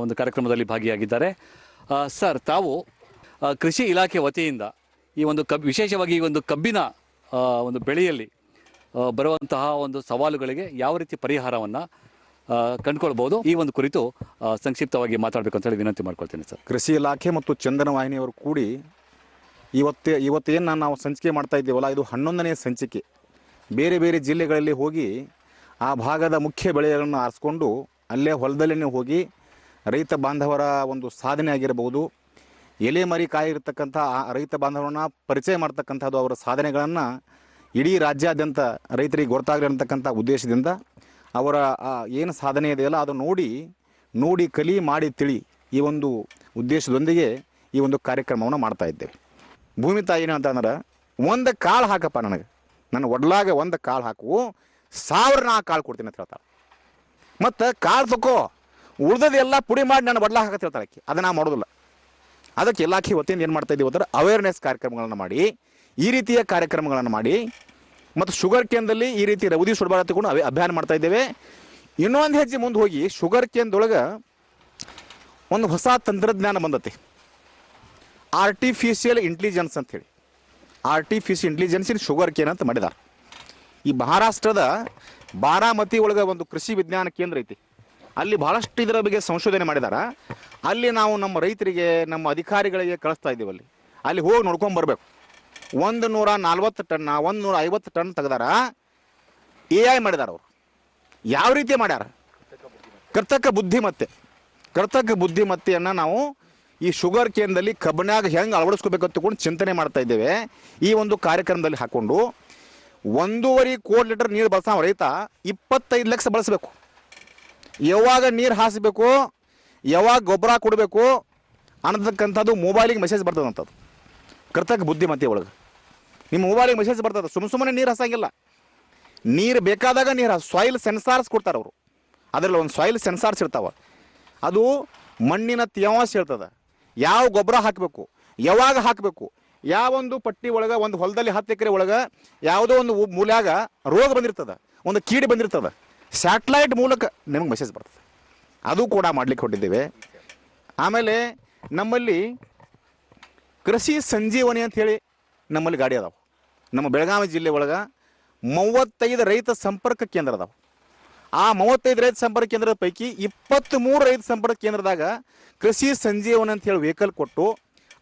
ಒಂದು ಕಾರ್ಯಕ್ರಮದಲ್ಲಿ ಭಾಗಿಯಾಗಿದ್ದಾರೆ. ಸರ್, ತಾವು ಕೃಷಿ ಇಲಾಖೆ ವತಿಯಿಂದ ಈ ಒಂದು ಕಬ್, ವಿಶೇಷವಾಗಿ ಈ ಒಂದು ಕಬ್ಬಿನ ಒಂದು ಬೆಳೆಯಲ್ಲಿ ಬರುವಂತಹ ಒಂದು ಸವಾಲುಗಳಿಗೆ ಯಾವ ರೀತಿ ಪರಿಹಾರವನ್ನು ಕಂಡುಕೊಳ್ಬೋದು ಈ ಒಂದು ಕುರಿತು ಸಂಕ್ಷಿಪ್ತವಾಗಿ ಮಾತಾಡಬೇಕು ಅಂತ ಹೇಳಿ ವಿನಂತಿ ಮಾಡ್ಕೊಳ್ತೀನಿ ಸರ್. ಕೃಷಿ ಇಲಾಖೆ ಮತ್ತು ಚಂದನ ವಾಹಿನಿಯವರು ಕೂಡಿ ಇವತ್ತೇ ಇವತ್ತೇನು ನಾವು ಸಂಚಿಕೆ ಮಾಡ್ತಾ ಇದ್ದೀವಲ್ಲ, ಇದು ಹನ್ನೊಂದನೇ ಸಂಚಿಕೆ. ಬೇರೆ ಬೇರೆ ಜಿಲ್ಲೆಗಳಲ್ಲಿ ಹೋಗಿ ಆ ಭಾಗದ ಮುಖ್ಯ ಬೆಳೆಗಳನ್ನು ಆರಿಸ್ಕೊಂಡು ಅಲ್ಲೇ ಹೊಲದಲ್ಲೇ ಹೋಗಿ ರೈತ ಬಾಂಧವರ ಒಂದು ಸಾಧನೆ ಆಗಿರಬಹುದು. ಎಲೆ ಮರಿ ಕಾಯಿರ್ತಕ್ಕಂಥ ಆ ರೈತ ಬಾಂಧವರನ್ನ ಪರಿಚಯ ಮಾಡ್ತಕ್ಕಂಥದ್ದು ಅವರ ಸಾಧನೆಗಳನ್ನು ಇಡೀ ರಾಜ್ಯಾದ್ಯಂತ ರೈತರಿಗೆ ಗೊತ್ತಾಗಲಿ ಅಂತಕ್ಕಂಥ ಉದ್ದೇಶದಿಂದ ಅವರ ಏನು ಸಾಧನೆ ಇದೆಯಲ್ಲ ಅದು ನೋಡಿ ನೋಡಿ ಕಲಿ ಮಾಡಿ ತಿಳಿ ಈ ಒಂದು ಉದ್ದೇಶದೊಂದಿಗೆ ಈ ಒಂದು ಕಾರ್ಯಕ್ರಮವನ್ನು ಮಾಡ್ತಾ ಇದ್ದೇವೆ. ಭೂಮಿ ತಾಯಿ ಏನು ಅಂತಂದ್ರೆ ಒಂದು ಕಾಳು ಹಾಕಪ್ಪ ನನಗೆ. ನನ್ನ ಒಡ್ಲಾಗ ಒಂದು ಕಾಳು ಹಾಕು ಸಾವಿರ ನಾ ಕಾಳು ಕೊಡ್ತೀನಿ ಅಂತ ಹೇಳ್ತಾಳೆ. ಮತ್ತು ಕಾಳು ತಕೋ ಉಳ್ದದೆಲ್ಲ ಪುಡಿ ಮಾಡಿ ನಾನು ಒಡ್ಲಾಗ ಹಾಕತ್ ಹೇಳ್ತಾಳೆ ಅಕ್ಕಿ ಅದನ್ನ ನಾ ಮಾಡೋದಿಲ್ಲ. ಅದಕ್ಕೆ ಇಲಾಖೆ ವತಿಯಿಂದ ಏನು ಮಾಡ್ತಾ ಇದ್ದೀವಿ ಅಂದ್ರೆ ಅವೇರ್ನೆಸ್ ಕಾರ್ಯಕ್ರಮಗಳನ್ನು ಮಾಡಿ, ಈ ರೀತಿಯ ಕಾರ್ಯಕ್ರಮಗಳನ್ನು ಮಾಡಿ, ಮತ್ತು ಶುಗರ್ ಕೇಂದ್ರದಲ್ಲಿ ಈ ರೀತಿ ರವದಿ ಸುಡಬಾರ ತಗೊಂಡು ಅವೇ ಅಭಿಯಾನ ಮಾಡ್ತಾ ಇದ್ದೇವೆ. ಇನ್ನೊಂದು ಹೆಜ್ಜೆ ಮುಂದೆ ಹೋಗಿ ಶುಗರ್ ಕೇಂದ್ರದೊಳಗೆ ಒಂದು ಹೊಸ ತಂತ್ರಜ್ಞಾನ ಬಂದತಿ. ಆರ್ಟಿಫಿಷಿಯಲ್ ಇಂಟೆಲಿಜೆನ್ಸ್ ಅಂತೇಳಿ ಆರ್ಟಿಫಿಷಿಯಲ್ ಇಂಟೆಲಿಜೆನ್ಸ್ ಶುಗರ್ ಕೇನ್ ಅಂತ ಮಾಡಿದಾರ. ಈ ಮಹಾರಾಷ್ಟ್ರದ ಬಾರಾಮತಿ ಒಳಗೆ ಒಂದು ಕೃಷಿ ವಿಜ್ಞಾನ ಕೇಂದ್ರ ಐತಿ. ಅಲ್ಲಿ ಬಹಳಷ್ಟು ಇದರ ಬಗ್ಗೆ ಸಂಶೋಧನೆ ಮಾಡಿದಾರ. ಅಲ್ಲಿ ನಾವು ನಮ್ಮ ರೈತರಿಗೆ, ನಮ್ಮ ಅಧಿಕಾರಿಗಳಿಗೆ ಕಳಿಸ್ತಾ ಇದ್ದೀವಿ ಅಲ್ಲಿ. ಅಲ್ಲಿ ಹೋಗಿ ನೋಡ್ಕೊಂಡ್ ಬರಬೇಕು. ಒಂದು ನೂರ ನಲ್ವತ್ತು ಟನ್ನ ಒಂದು ನೂರ ಐವತ್ತು ಟನ್ ತೆಗ್ದಾರ. ಎ ಐ ಮಾಡಿದಾರ ಅವರು. ಯಾವ ರೀತಿ ಮಾಡ್ಯಾರ? ಕರ್ತಕ ಬುದ್ಧಿಮತ್ತೆ ಕರ್ತಕ ಬುದ್ಧಿಮತ್ತೆಯನ್ನು ನಾವು ಈ ಶುಗರ್ ಕೇಂದ್ರದಲ್ಲಿ ಕಬ್ಬನಾಗ ಹೆಂಗೆ ಅಳವಡಿಸ್ಕೋಬೇಕು ತಗೊಂಡು ಚಿಂತನೆ ಮಾಡ್ತಾ ಇದ್ದೇವೆ. ಈ ಒಂದು ಕಾರ್ಯಕ್ರಮದಲ್ಲಿ ಹಾಕೊಂಡು ಒಂದೂವರೆ ಕೋಟಿ ಲೀಟರ್ ನೀರು ಬಳಸೋ ರೈತ ಇಪ್ಪತ್ತೈದು ಲಕ್ಷ ಬಳಸಬೇಕು. ಯಾವಾಗ ನೀರು ಹಾಸಬೇಕು ಯಾವಾಗ ಗೊಬ್ಬರ ಕೊಡಬೇಕು ಅನ್ನತಕ್ಕಂಥದ್ದು ಮೊಬೈಲಿಗೆ ಮೆಸೇಜ್ ಬರ್ತದಂಥದ್ದು ಕೃತಕ ಬುದ್ಧಿಮತ್ತೆ ಒಳಗೆ. ನಿಮ್ಮ ಮೊಬೈಲಿಗೆ ಮೆಸೇಜ್ ಬರ್ತದೆ ಸುಮ್ಮ ಸುಮ್ಮನೆ ನೀರು ಹಾಸಂಗಿಲ್ಲ ನೀರು ಬೇಕಾದಾಗ ನೀರು ಸಾಯಿಲ್ ಸೆನ್ಸಾರ್ಸ್ ಕೊಡ್ತಾರೆ ಅವರು ಅದರಲ್ಲಿ ಒಂದು ಸಾಯಿಲ್ ಸೆನ್ಸಾರ್ಸ್ ಇರ್ತಾವ. ಅದು ಮಣ್ಣಿನ ತೇವಾಂಶ ಹೇಳ್ತದೆ. ಯಾವ ಗೊಬ್ಬರ ಹಾಕಬೇಕು? ಯಾವಾಗ ಹಾಕಬೇಕು? ಯಾವ ಒಂದು ಪಟ್ಟಿ ಒಳಗೆ, ಒಂದು ಹೊಲದಲ್ಲಿ ಹತ್ತು ಎಕರೆ ಒಳಗೆ ಯಾವುದೋ ಒಂದು ಮೂಲ್ಯಾಗ ರೋಗ ಬಂದಿರ್ತದೆ, ಒಂದು ಕೀಡಿ ಬಂದಿರ್ತದೆ, ಸ್ಯಾಟಲೈಟ್ ಮೂಲಕ ನಿಮಗೆ ಮೆಸೇಜ್ ಬರ್ತದೆ. ಅದು ಕೂಡ ಮಾಡ್ಲಿಕ್ಕೆ ಹೊಟ್ಟಿದ್ದೇವೆ ಆಮೇಲೆ ನಮ್ಮಲ್ಲಿ ಕೃಷಿ ಸಂಜೀವನಿ ಅಂತ ಹೇಳಿ ನಮ್ಮಲ್ಲಿ ಗಾಡಿ ಅದಾವೆ. ನಮ್ಮ ಬೆಳಗಾವಿ ಜಿಲ್ಲೆ ಒಳಗೆ ಮೂವತ್ತೈದು ರೈತ ಸಂಪರ್ಕ ಕೇಂದ್ರ ಅದಾವೆ. ಆ ಮೂವತ್ತೈದು ರೈತ ಸಂಪರ್ಕ ಕೇಂದ್ರದ ಪೈಕಿ ಇಪ್ಪತ್ತ್ಮೂರು ರೈತ ಸಂಪರ್ಕ ಕೇಂದ್ರದಾಗ ಕೃಷಿ ಸಂಜೀವನ ಅಂತ ಹೇಳಿ ವೆಹಿಕಲ್ ಕೊಟ್ಟು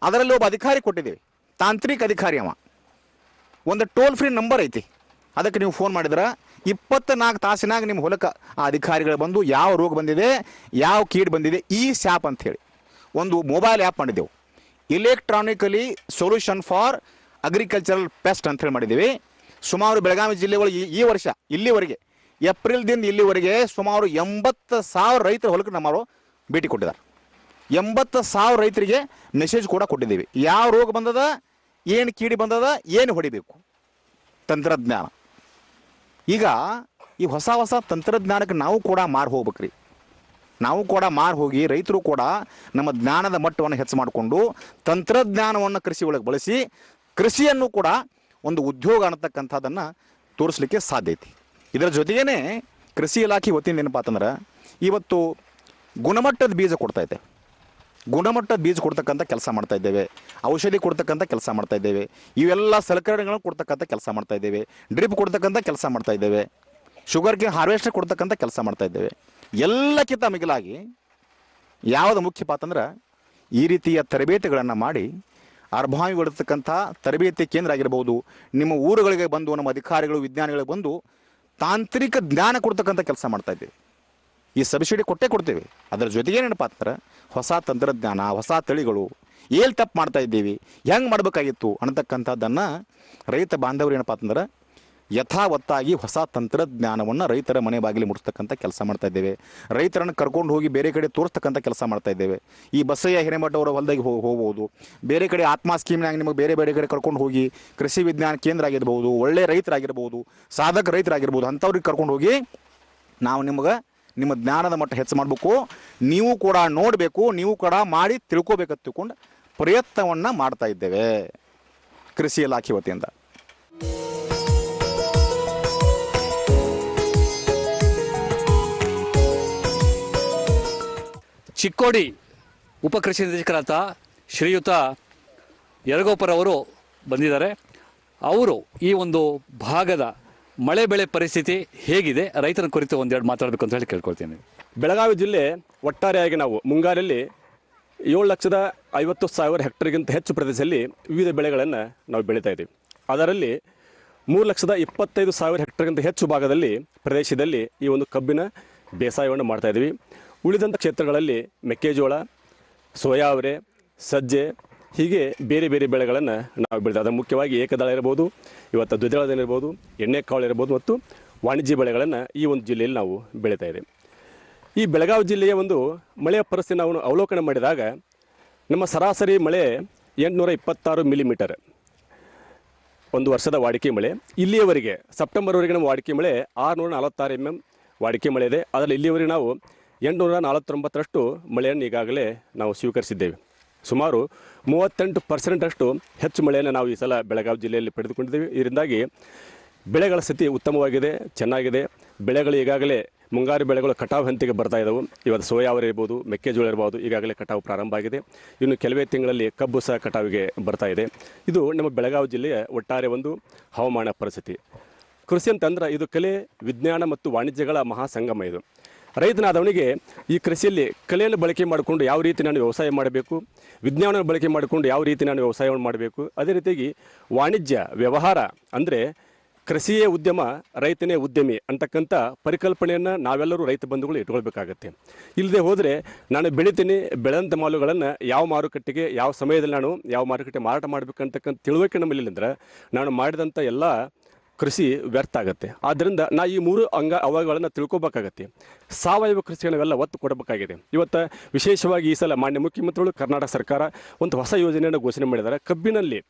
ಅದರಲ್ಲಿ ಒಬ್ಬ ಅಧಿಕಾರಿ ಕೊಟ್ಟಿದ್ದೀವಿ. ತಾಂತ್ರಿಕ ಅಧಿಕಾರಿ ಅವ. ಒಂದು ಟೋಲ್ ಫ್ರೀ ನಂಬರ್ ಐತಿ. ಅದಕ್ಕೆ ನೀವು ಫೋನ್ ಮಾಡಿದ್ರೆ ಇಪ್ಪತ್ನಾಲ್ಕು ತಾಸಿನಾಗ ನಿಮ್ಮ ಹೊಲಕ್ಕೆ ಆ ಅಧಿಕಾರಿಗಳು ಬಂದು ಯಾವ ರೋಗ ಬಂದಿದೆ, ಯಾವ ಕೀಡ್ ಬಂದಿದೆ, ಈ ಸ್ಯಾಪ್ ಅಂತ ಹೇಳಿ ಒಂದು ಮೊಬೈಲ್ ಆ್ಯಪ್ ಮಾಡಿದ್ದೆವು. Electronically solution for agricultural pest ಅಂತ ಹೇಳಿ ಮಾಡಿದ್ದೀವಿ. ಸುಮಾರು ಬೆಳಗಾವಿ ಜಿಲ್ಲೆಗಳು ಈ ವರ್ಷ, ಇಲ್ಲಿವರೆಗೆ ಏಪ್ರಿಲ್ದಿಂದ ಇಲ್ಲಿವರೆಗೆ ಸುಮಾರು ಎಂಬತ್ತು ಸಾವಿರ ರೈತರ ಹೊಲಕ್ಕೆ ನಮ್ಮವರು ಭೇಟಿ ಕೊಟ್ಟಿದ್ದಾರೆ. ಎಂಬತ್ತು ಸಾವಿರ ರೈತರಿಗೆ ಮೆಸೇಜ್ ಕೂಡ ಕೊಟ್ಟಿದ್ದೀವಿ. ಯಾವ ರೋಗ ಬಂದದ, ಏನು ಕೀಡಿ ಬಂದದ, ಏನು ಹೊಡಿಬೇಕು? ತಂತ್ರಜ್ಞಾನ. ಈಗ ಈ ಹೊಸ ಹೊಸ ತಂತ್ರಜ್ಞಾನಕ್ಕೆ ನಾವು ಕೂಡ ಮಾರು ಹೋಗ್ಬೇಕ್ರಿ. ನಾವು ಕೂಡ ಮಾರು ಹೋಗಿ ರೈತರು ಕೂಡ ನಮ್ಮ ಜ್ಞಾನದ ಮಟ್ಟವನ್ನು ಹೆಚ್ಚು ಮಾಡಿಕೊಂಡು ತಂತ್ರಜ್ಞಾನವನ್ನು ಕೃಷಿ ಒಳಗೆ ಬಳಸಿ ಕೃಷಿಯನ್ನು ಕೂಡ ಒಂದು ಉದ್ಯೋಗ ಅನ್ನತಕ್ಕಂಥದ್ದನ್ನು ತೋರಿಸ್ಲಿಕ್ಕೆ ಸಾಧ್ಯ ಐತಿ. ಇದರ ಜೊತೆಗೇನೆ ಕೃಷಿ ಇಲಾಖೆ ವತಿಯಿಂದ ಏನಪ್ಪ ಅಂತಂದ್ರೆ, ಇವತ್ತು ಗುಣಮಟ್ಟದ ಬೀಜ ಕೊಡ್ತಾ ಇದೆ ಗುಣಮಟ್ಟದ ಬೀಜ ಕೊಡ್ತಕ್ಕಂಥ ಕೆಲಸ ಮಾಡ್ತಾ ಇದ್ದೇವೆ. ಔಷಧಿ ಕೊಡ್ತಕ್ಕಂಥ ಕೆಲಸ ಮಾಡ್ತಾ ಇದ್ದೇವೆ. ಇವೆಲ್ಲ ಸಲಕರಣೆಗಳನ್ನು ಕೊಡ್ತಕ್ಕಂಥ ಕೆಲಸ ಮಾಡ್ತಾ ಇದ್ದೇವೆ. ಡ್ರಿಪ್ ಕೊಡ್ತಕ್ಕಂಥ ಕೆಲಸ ಮಾಡ್ತಾ ಇದ್ದೇವೆ. ಶುಗರ್ ಕೇನ್ ಹಾರ್ವೆಸ್ಟರ್ ಕೊಡ್ತಕ್ಕಂಥ ಕೆಲಸ ಮಾಡ್ತಾ ಇದ್ದೇವೆ. ಎಲ್ಲಕ್ಕಿಂತ ಮಿಗಿಲಾಗಿ ಯಾವುದು ಮುಖ್ಯಪ್ಪ ಅಂತಂದ್ರೆ ಈ ರೀತಿಯ ತರಬೇತಿಗಳನ್ನು ಮಾಡಿ ಅರ್ಭಾವಿಗಳಿರ್ತಕ್ಕಂಥ ತರಬೇತಿ ಕೇಂದ್ರ ಆಗಿರ್ಬೋದು, ನಿಮ್ಮ ಊರುಗಳಿಗೆ ಬಂದು, ನಮ್ಮ ಅಧಿಕಾರಿಗಳು ವಿಜ್ಞಾನಿಗಳಿಗೆ ಬಂದು ತಾಂತ್ರಿಕ ಜ್ಞಾನ ಕೊಡ್ತಕ್ಕಂಥ ಕೆಲಸ ಮಾಡ್ತಾ ಇದ್ದೀವಿ. ಈ ಸಬ್ಸಿಡಿ ಕೊಟ್ಟೇ ಕೊಡ್ತೇವೆ. ಅದರ ಜೊತೆಗೆ ಏನಪ್ಪ ಅಂದ್ರೆ ಹೊಸ ತಂತ್ರಜ್ಞಾನ, ಹೊಸ ತಳಿಗಳು ಏಲ್ ತಪ್ಪು ಮಾಡ್ತಾ ಇದ್ದೀವಿ. ಹೆಂಗೆ ಮಾಡಬೇಕಾಗಿತ್ತು ಅನ್ನತಕ್ಕಂಥದ್ದನ್ನು ರೈತ ಬಾಂಧವರು ಏನಪ್ಪ ಅಂತಂದ್ರೆ ಯಥಾವತ್ತಾಗಿ ಹೊಸ ತಂತ್ರಜ್ಞಾನವನ್ನು ರೈತರ ಮನೆ ಬಾಗಿಲು ಮುಟ್ಸ್ತಕ್ಕಂಥ ಕೆಲಸ ಮಾಡ್ತಾ ಇದ್ದೇವೆ. ರೈತರನ್ನು ಕರ್ಕೊಂಡು ಹೋಗಿ ಬೇರೆ ಕಡೆ ತೋರಿಸ್ತಕ್ಕಂಥ ಕೆಲಸ ಮಾಡ್ತಾ ಇದ್ದೇವೆ. ಈ ಬಸಯ್ಯ ಹಿರೇಮಠ ಅವರ ಹೊಲದಾಗಿ ಹೋಗಿ ಹೋಗ್ಬೋದು. ಬೇರೆ ಕಡೆ ಆತ್ಮ ಸ್ಕೀಮ್ನಾಗ ನಿಮಗೆ ಬೇರೆ ಬೇರೆ ಕಡೆ ಕರ್ಕೊಂಡು ಹೋಗಿ ಕೃಷಿ ವಿಜ್ಞಾನ ಕೇಂದ್ರ ಆಗಿರ್ಬೋದು, ಒಳ್ಳೆ ರೈತರಾಗಿರ್ಬೋದು, ಸಾಧಕ ರೈತರಾಗಿರ್ಬೋದು ಅಂಥವ್ರಿಗೆ ಕರ್ಕೊಂಡು ಹೋಗಿ ನಾವು ನಿಮಗೆ ನಿಮ್ಮ ಜ್ಞಾನದ ಮಟ್ಟ ಹೆಚ್ಚು ಮಾಡಬೇಕು. ನೀವು ಕೂಡ ನೋಡಬೇಕು, ನೀವು ಕೂಡ ಮಾಡಿ ತಿಳ್ಕೊಬೇಕಂತ ತಿಳ್ಕೊಂಡು ಪ್ರಯತ್ನವನ್ನು ಮಾಡ್ತಾ ಇದ್ದೇವೆ. ಕೃಷಿ ಇಲಾಖೆ ವತಿಯಿಂದ. ಚಿಕ್ಕೋಡಿ ಉಪಕೃಷಿ ನಿರ್ದೇಶಕರಾದ ಶ್ರೀಯುತ ಯರಗೋಪರವರು ಬಂದಿದ್ದಾರೆ. ಅವರು ಈ ಒಂದು ಭಾಗದ ಮಳೆ ಬೆಳೆ ಪರಿಸ್ಥಿತಿ ಹೇಗಿದೆ? ರೈತರ ಕುರಿತು ಒಂದೆರಡು ಮಾತಾಡಬೇಕು ಅಂತ ಹೇಳಿ ಕೇಳ್ಕೊಳ್ತೀನಿ. ಬೆಳಗಾವಿ ಜಿಲ್ಲೆ ಒಟ್ಟಾರೆಯಾಗಿ ನಾವು ಮುಂಗಾರಲ್ಲಿ ಏಳು ಲಕ್ಷದ ಐವತ್ತು ಸಾವಿರ ಹೆಕ್ಟರ್ಗಿಂತ ಹೆಚ್ಚು ಪ್ರದೇಶದಲ್ಲಿ ವಿವಿಧ ಬೆಳೆಗಳನ್ನು ನಾವು ಬೆಳೀತಾ ಇದ್ದೀವಿ. ಅದರಲ್ಲಿ ಮೂರು ಲಕ್ಷದ ಇಪ್ಪತ್ತೈದು ಸಾವಿರ ಹೆಕ್ಟರ್ಗಿಂತ ಹೆಚ್ಚು ಭಾಗದಲ್ಲಿ ಪ್ರದೇಶದಲ್ಲಿ ಈ ಒಂದು ಕಬ್ಬಿನ ಬೇಸಾಯವನ್ನು ಮಾಡ್ತಾ ಇದ್ದೀವಿ. ಉಳಿದಂಥ ಕ್ಷೇತ್ರಗಳಲ್ಲಿ ಮೆಕ್ಕೆಜೋಳ ಸೋಯಾ ಅವರೆ ಸಜ್ಜೆ, ಹೀಗೆ ಬೇರೆ ಬೇರೆ ಬೆಳೆಗಳನ್ನು ನಾವು ಬೆಳೆದ ಅದು ಮುಖ್ಯವಾಗಿ ಏಕದಳ ಇರ್ಬೋದು, ಇವತ್ತು ದ್ವಿದಳ ಇರ್ಬೋದು ಎಣ್ಣೆಕಾಳು ಇರ್ಬೋದು ಮತ್ತು ವಾಣಿಜ್ಯ ಬೆಳೆಗಳನ್ನು ಈ ಒಂದು ಜಿಲ್ಲೆಯಲ್ಲಿ ನಾವು ಬೆಳೀತಾ ಇದೆ ಈ ಬೆಳಗಾವಿ ಜಿಲ್ಲೆಯ ಒಂದು ಮಳೆಯ ಪರಿಸ್ಥಿತಿ ನಾವು ಅವಲೋಕನ ಮಾಡಿದಾಗ ನಮ್ಮ ಸರಾಸರಿ ಮಳೆ ಎಂಟುನೂರ ಇಪ್ಪತ್ತಾರು ಮಿಲಿಮೀಟರ್ ಒಂದು ವರ್ಷದ ವಾಡಿಕೆ ಮಳೆ. ಇಲ್ಲಿಯವರೆಗೆ ಸೆಪ್ಟೆಂಬರ್ವರೆಗೆ ನಮ್ಮ ವಾಡಿಕೆ ಮಳೆ ಆರುನೂರ ನಲವತ್ತಾರು ಎಂ ಎಂ ವಾಡಿಕೆ ಮಳೆ ಇದೆ. ಅದರಲ್ಲಿ ಇಲ್ಲಿಯವರೆಗೆ ನಾವು ಎಂಟುನೂರ ನಲವತ್ತೊಂಬತ್ತರಷ್ಟು ಮಳೆಯನ್ನು ಈಗಾಗಲೇ ನಾವು ಸ್ವೀಕರಿಸಿದ್ದೇವೆ. ಸುಮಾರು ಮೂವತ್ತೆಂಟು ಪರ್ಸೆಂಟಷ್ಟು ಹೆಚ್ಚು ಮಳೆಯನ್ನು ನಾವು ಈ ಸಲ ಬೆಳಗಾವಿ ಜಿಲ್ಲೆಯಲ್ಲಿ ಪಡೆದುಕೊಂಡಿದ್ದೇವೆ. ಇದರಿಂದಾಗಿ ಬೆಳೆಗಳ ಸ್ಥಿತಿ ಉತ್ತಮವಾಗಿದೆ, ಚೆನ್ನಾಗಿದೆ. ಬೆಳೆಗಳು ಈಗಾಗಲೇ ಮುಂಗಾರು ಬೆಳೆಗಳು ಕಟಾವು ಹಂತಿಗೆ ಬರ್ತಾ ಇದ್ದವು ಇವತ್ತು ಸೋಯಾವರಿ ಇರ್ಬೋದು, ಮೆಕ್ಕೆಜೋಳ ಇರ್ಬೋದು, ಈಗಾಗಲೇ ಕಟಾವು ಪ್ರಾರಂಭ ಆಗಿದೆ. ಇನ್ನು ಕೆಲವೇ ತಿಂಗಳಲ್ಲಿ ಕಬ್ಬು ಸಹ ಕಟಾವಿಗೆ ಬರ್ತಾ ಇದೆ. ಇದು ನಮ್ಮ ಬೆಳಗಾವಿ ಜಿಲ್ಲೆಯ ಒಟ್ಟಾರೆ ಒಂದು ಹವಾಮಾನ ಪರಿಸ್ಥಿತಿ. ಕೃಷಿ ಅಂತಂದ್ರೆ ಇದು ಕಲೆ, ವಿಜ್ಞಾನ ಮತ್ತು ವಾಣಿಜ್ಯಗಳ ಮಹಾಸಂಗಮ ಇದು. ರೈತನಾದವನಿಗೆ ಈ ಕೃಷಿಯಲ್ಲಿ ಕಲೆಯನ್ನು ಬಳಕೆ ಮಾಡಿಕೊಂಡು ಯಾವ ರೀತಿ ನಾನು ವ್ಯವಸಾಯ ಮಾಡಬೇಕು, ವಿಜ್ಞಾನವನ್ನು ಬಳಕೆ ಮಾಡಿಕೊಂಡು ಯಾವ ರೀತಿ ನಾನು ವ್ಯವಸಾಯವನ್ನು ಮಾಡಬೇಕು, ಅದೇ ರೀತಿಯಾಗಿ ವಾಣಿಜ್ಯ, ವ್ಯವಹಾರ ಅಂದರೆ ಕೃಷಿಯೇ ಉದ್ಯಮ, ರೈತನೇ ಉದ್ಯಮಿ ಅಂತಕ್ಕಂಥ ಪರಿಕಲ್ಪನೆಯನ್ನು ನಾವೆಲ್ಲರೂ ರೈತ ಬಂಧುಗಳು ಇಟ್ಕೊಳ್ಬೇಕಾಗತ್ತೆ. ಇಲ್ಲದೆ ಹೋದರೆ ನಾನು ಬೆಳಿತೀನಿ, ಬೆಳೆದಂಥ ಮಾಲುಗಳನ್ನು ಯಾವ ಮಾರುಕಟ್ಟೆಗೆ, ಯಾವ ಸಮಯದಲ್ಲಿ ನಾನು ಯಾವ ಮಾರುಕಟ್ಟೆ ಮಾರಾಟ ಮಾಡಬೇಕಂತಕ್ಕಂಥ ತಿಳುವಳಿಕೆ ನಮ್ಮಲ್ಲಿ ಇಲ್ಲಂದ್ರೆ ನಾನು ಮಾಡಿದಂಥ ಎಲ್ಲ ಕೃಷಿ ವ್ಯರ್ಥ ಆಗುತ್ತೆ. ಆದ್ದರಿಂದ ನಾ ಈ ಮೂರು ಅಂಗ ಅವಾಗಗಳನ್ನು ತಿಳ್ಕೊಬೇಕಾಗತ್ತೆ. ಸಾವಯವ ಕೃಷಿಗೆ ನಾವೆಲ್ಲ ಒತ್ತು ಕೊಡಬೇಕಾಗಿದೆ. ಇವತ್ತು ವಿಶೇಷವಾಗಿ ಈ ಸಲ ಮಾನ್ಯ ಮುಖ್ಯಮಂತ್ರಿಗಳು ಕರ್ನಾಟಕ ಸರ್ಕಾರ ಒಂದು ಹೊಸ ಯೋಜನೆಯನ್ನು ಘೋಷಣೆ ಮಾಡಿದ್ದಾರೆ. ಕಬ್ಬಿನಲ್ಲಿ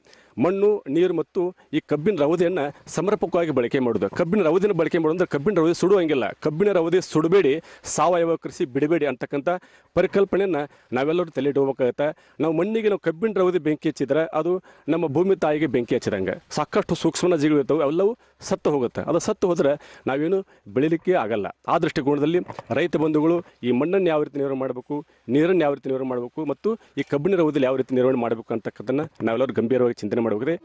ಮಣ್ಣು, ನೀರು ಮತ್ತು ಈ ಕಬ್ಬಿನ ರವದೆಯನ್ನು ಸಮರ್ಪಕವಾಗಿ ಬಳಕೆ ಮಾಡೋದು. ಕಬ್ಬಿನ ರವದಿನ ಬಳಕೆ ಮಾಡೋದು ಕಬ್ಬಿನ ರವದಿ ಸುಡುವಂಗಿಲ್ಲ. ಕಬ್ಬಿನ ರವದಿ ಸುಡಬೇಡಿ, ಸಾವಯವ ಕೃಷಿ ಬಿಡಬೇಡಿ ಅಂತಕ್ಕಂಥ ಪರಿಕಲ್ಪನೆಯನ್ನು ನಾವೆಲ್ಲರೂ ತಲೆ ಇಡಬೇಕಾಗತ್ತೆ ನಾವು ಮಣ್ಣಿಗೆ ನಾವು ಕಬ್ಬಿನ ರವದಿ ಬೆಂಕಿ ಹಚ್ಚಿದ್ರೆ ಅದು ನಮ್ಮ ಭೂಮಿ ತಾಯಿಗೆ ಬೆಂಕಿ ಹಚ್ಚಿದಂಗೆ. ಸಾಕಷ್ಟು ಸೂಕ್ಷ್ಮ ಜೀವಿಗಳು ಇರ್ತವೆ, ಅವೆಲ್ಲವೂ ಸತ್ತು ಹೋಗುತ್ತೆ. ಅದು ಸತ್ತು ಹೋದರೆ ನಾವೇನು ಬೆಳಿಲಿಕ್ಕೆ ಆಗಲ್ಲ. ಆ ದೃಷ್ಟಿಕೋನದಲ್ಲಿ ರೈತ ಬಂಧುಗಳು ಈ ಮಣ್ಣನ್ನು ಯಾವ ರೀತಿ ನಿರ್ವಹಣೆ ಮಾಡಬೇಕು, ನೀರನ್ನು ಯಾವ ರೀತಿ ನಿರ್ವಹಣೆ ಮಾಡಬೇಕು ಮತ್ತು ಈ ಕಬ್ಬಿನ ರವದಲ್ಲಿ ಯಾವ ರೀತಿ ನಿರ್ವಹಣೆ ಮಾಡಬೇಕು ಅಂತಕ್ಕಂಥದ್ದನ್ನು ನಾವೆಲ್ಲರೂ ಗಂಭೀರವಾಗಿ ಚಿಂತನೆ ಮಾಡಬೇಕಿದೆ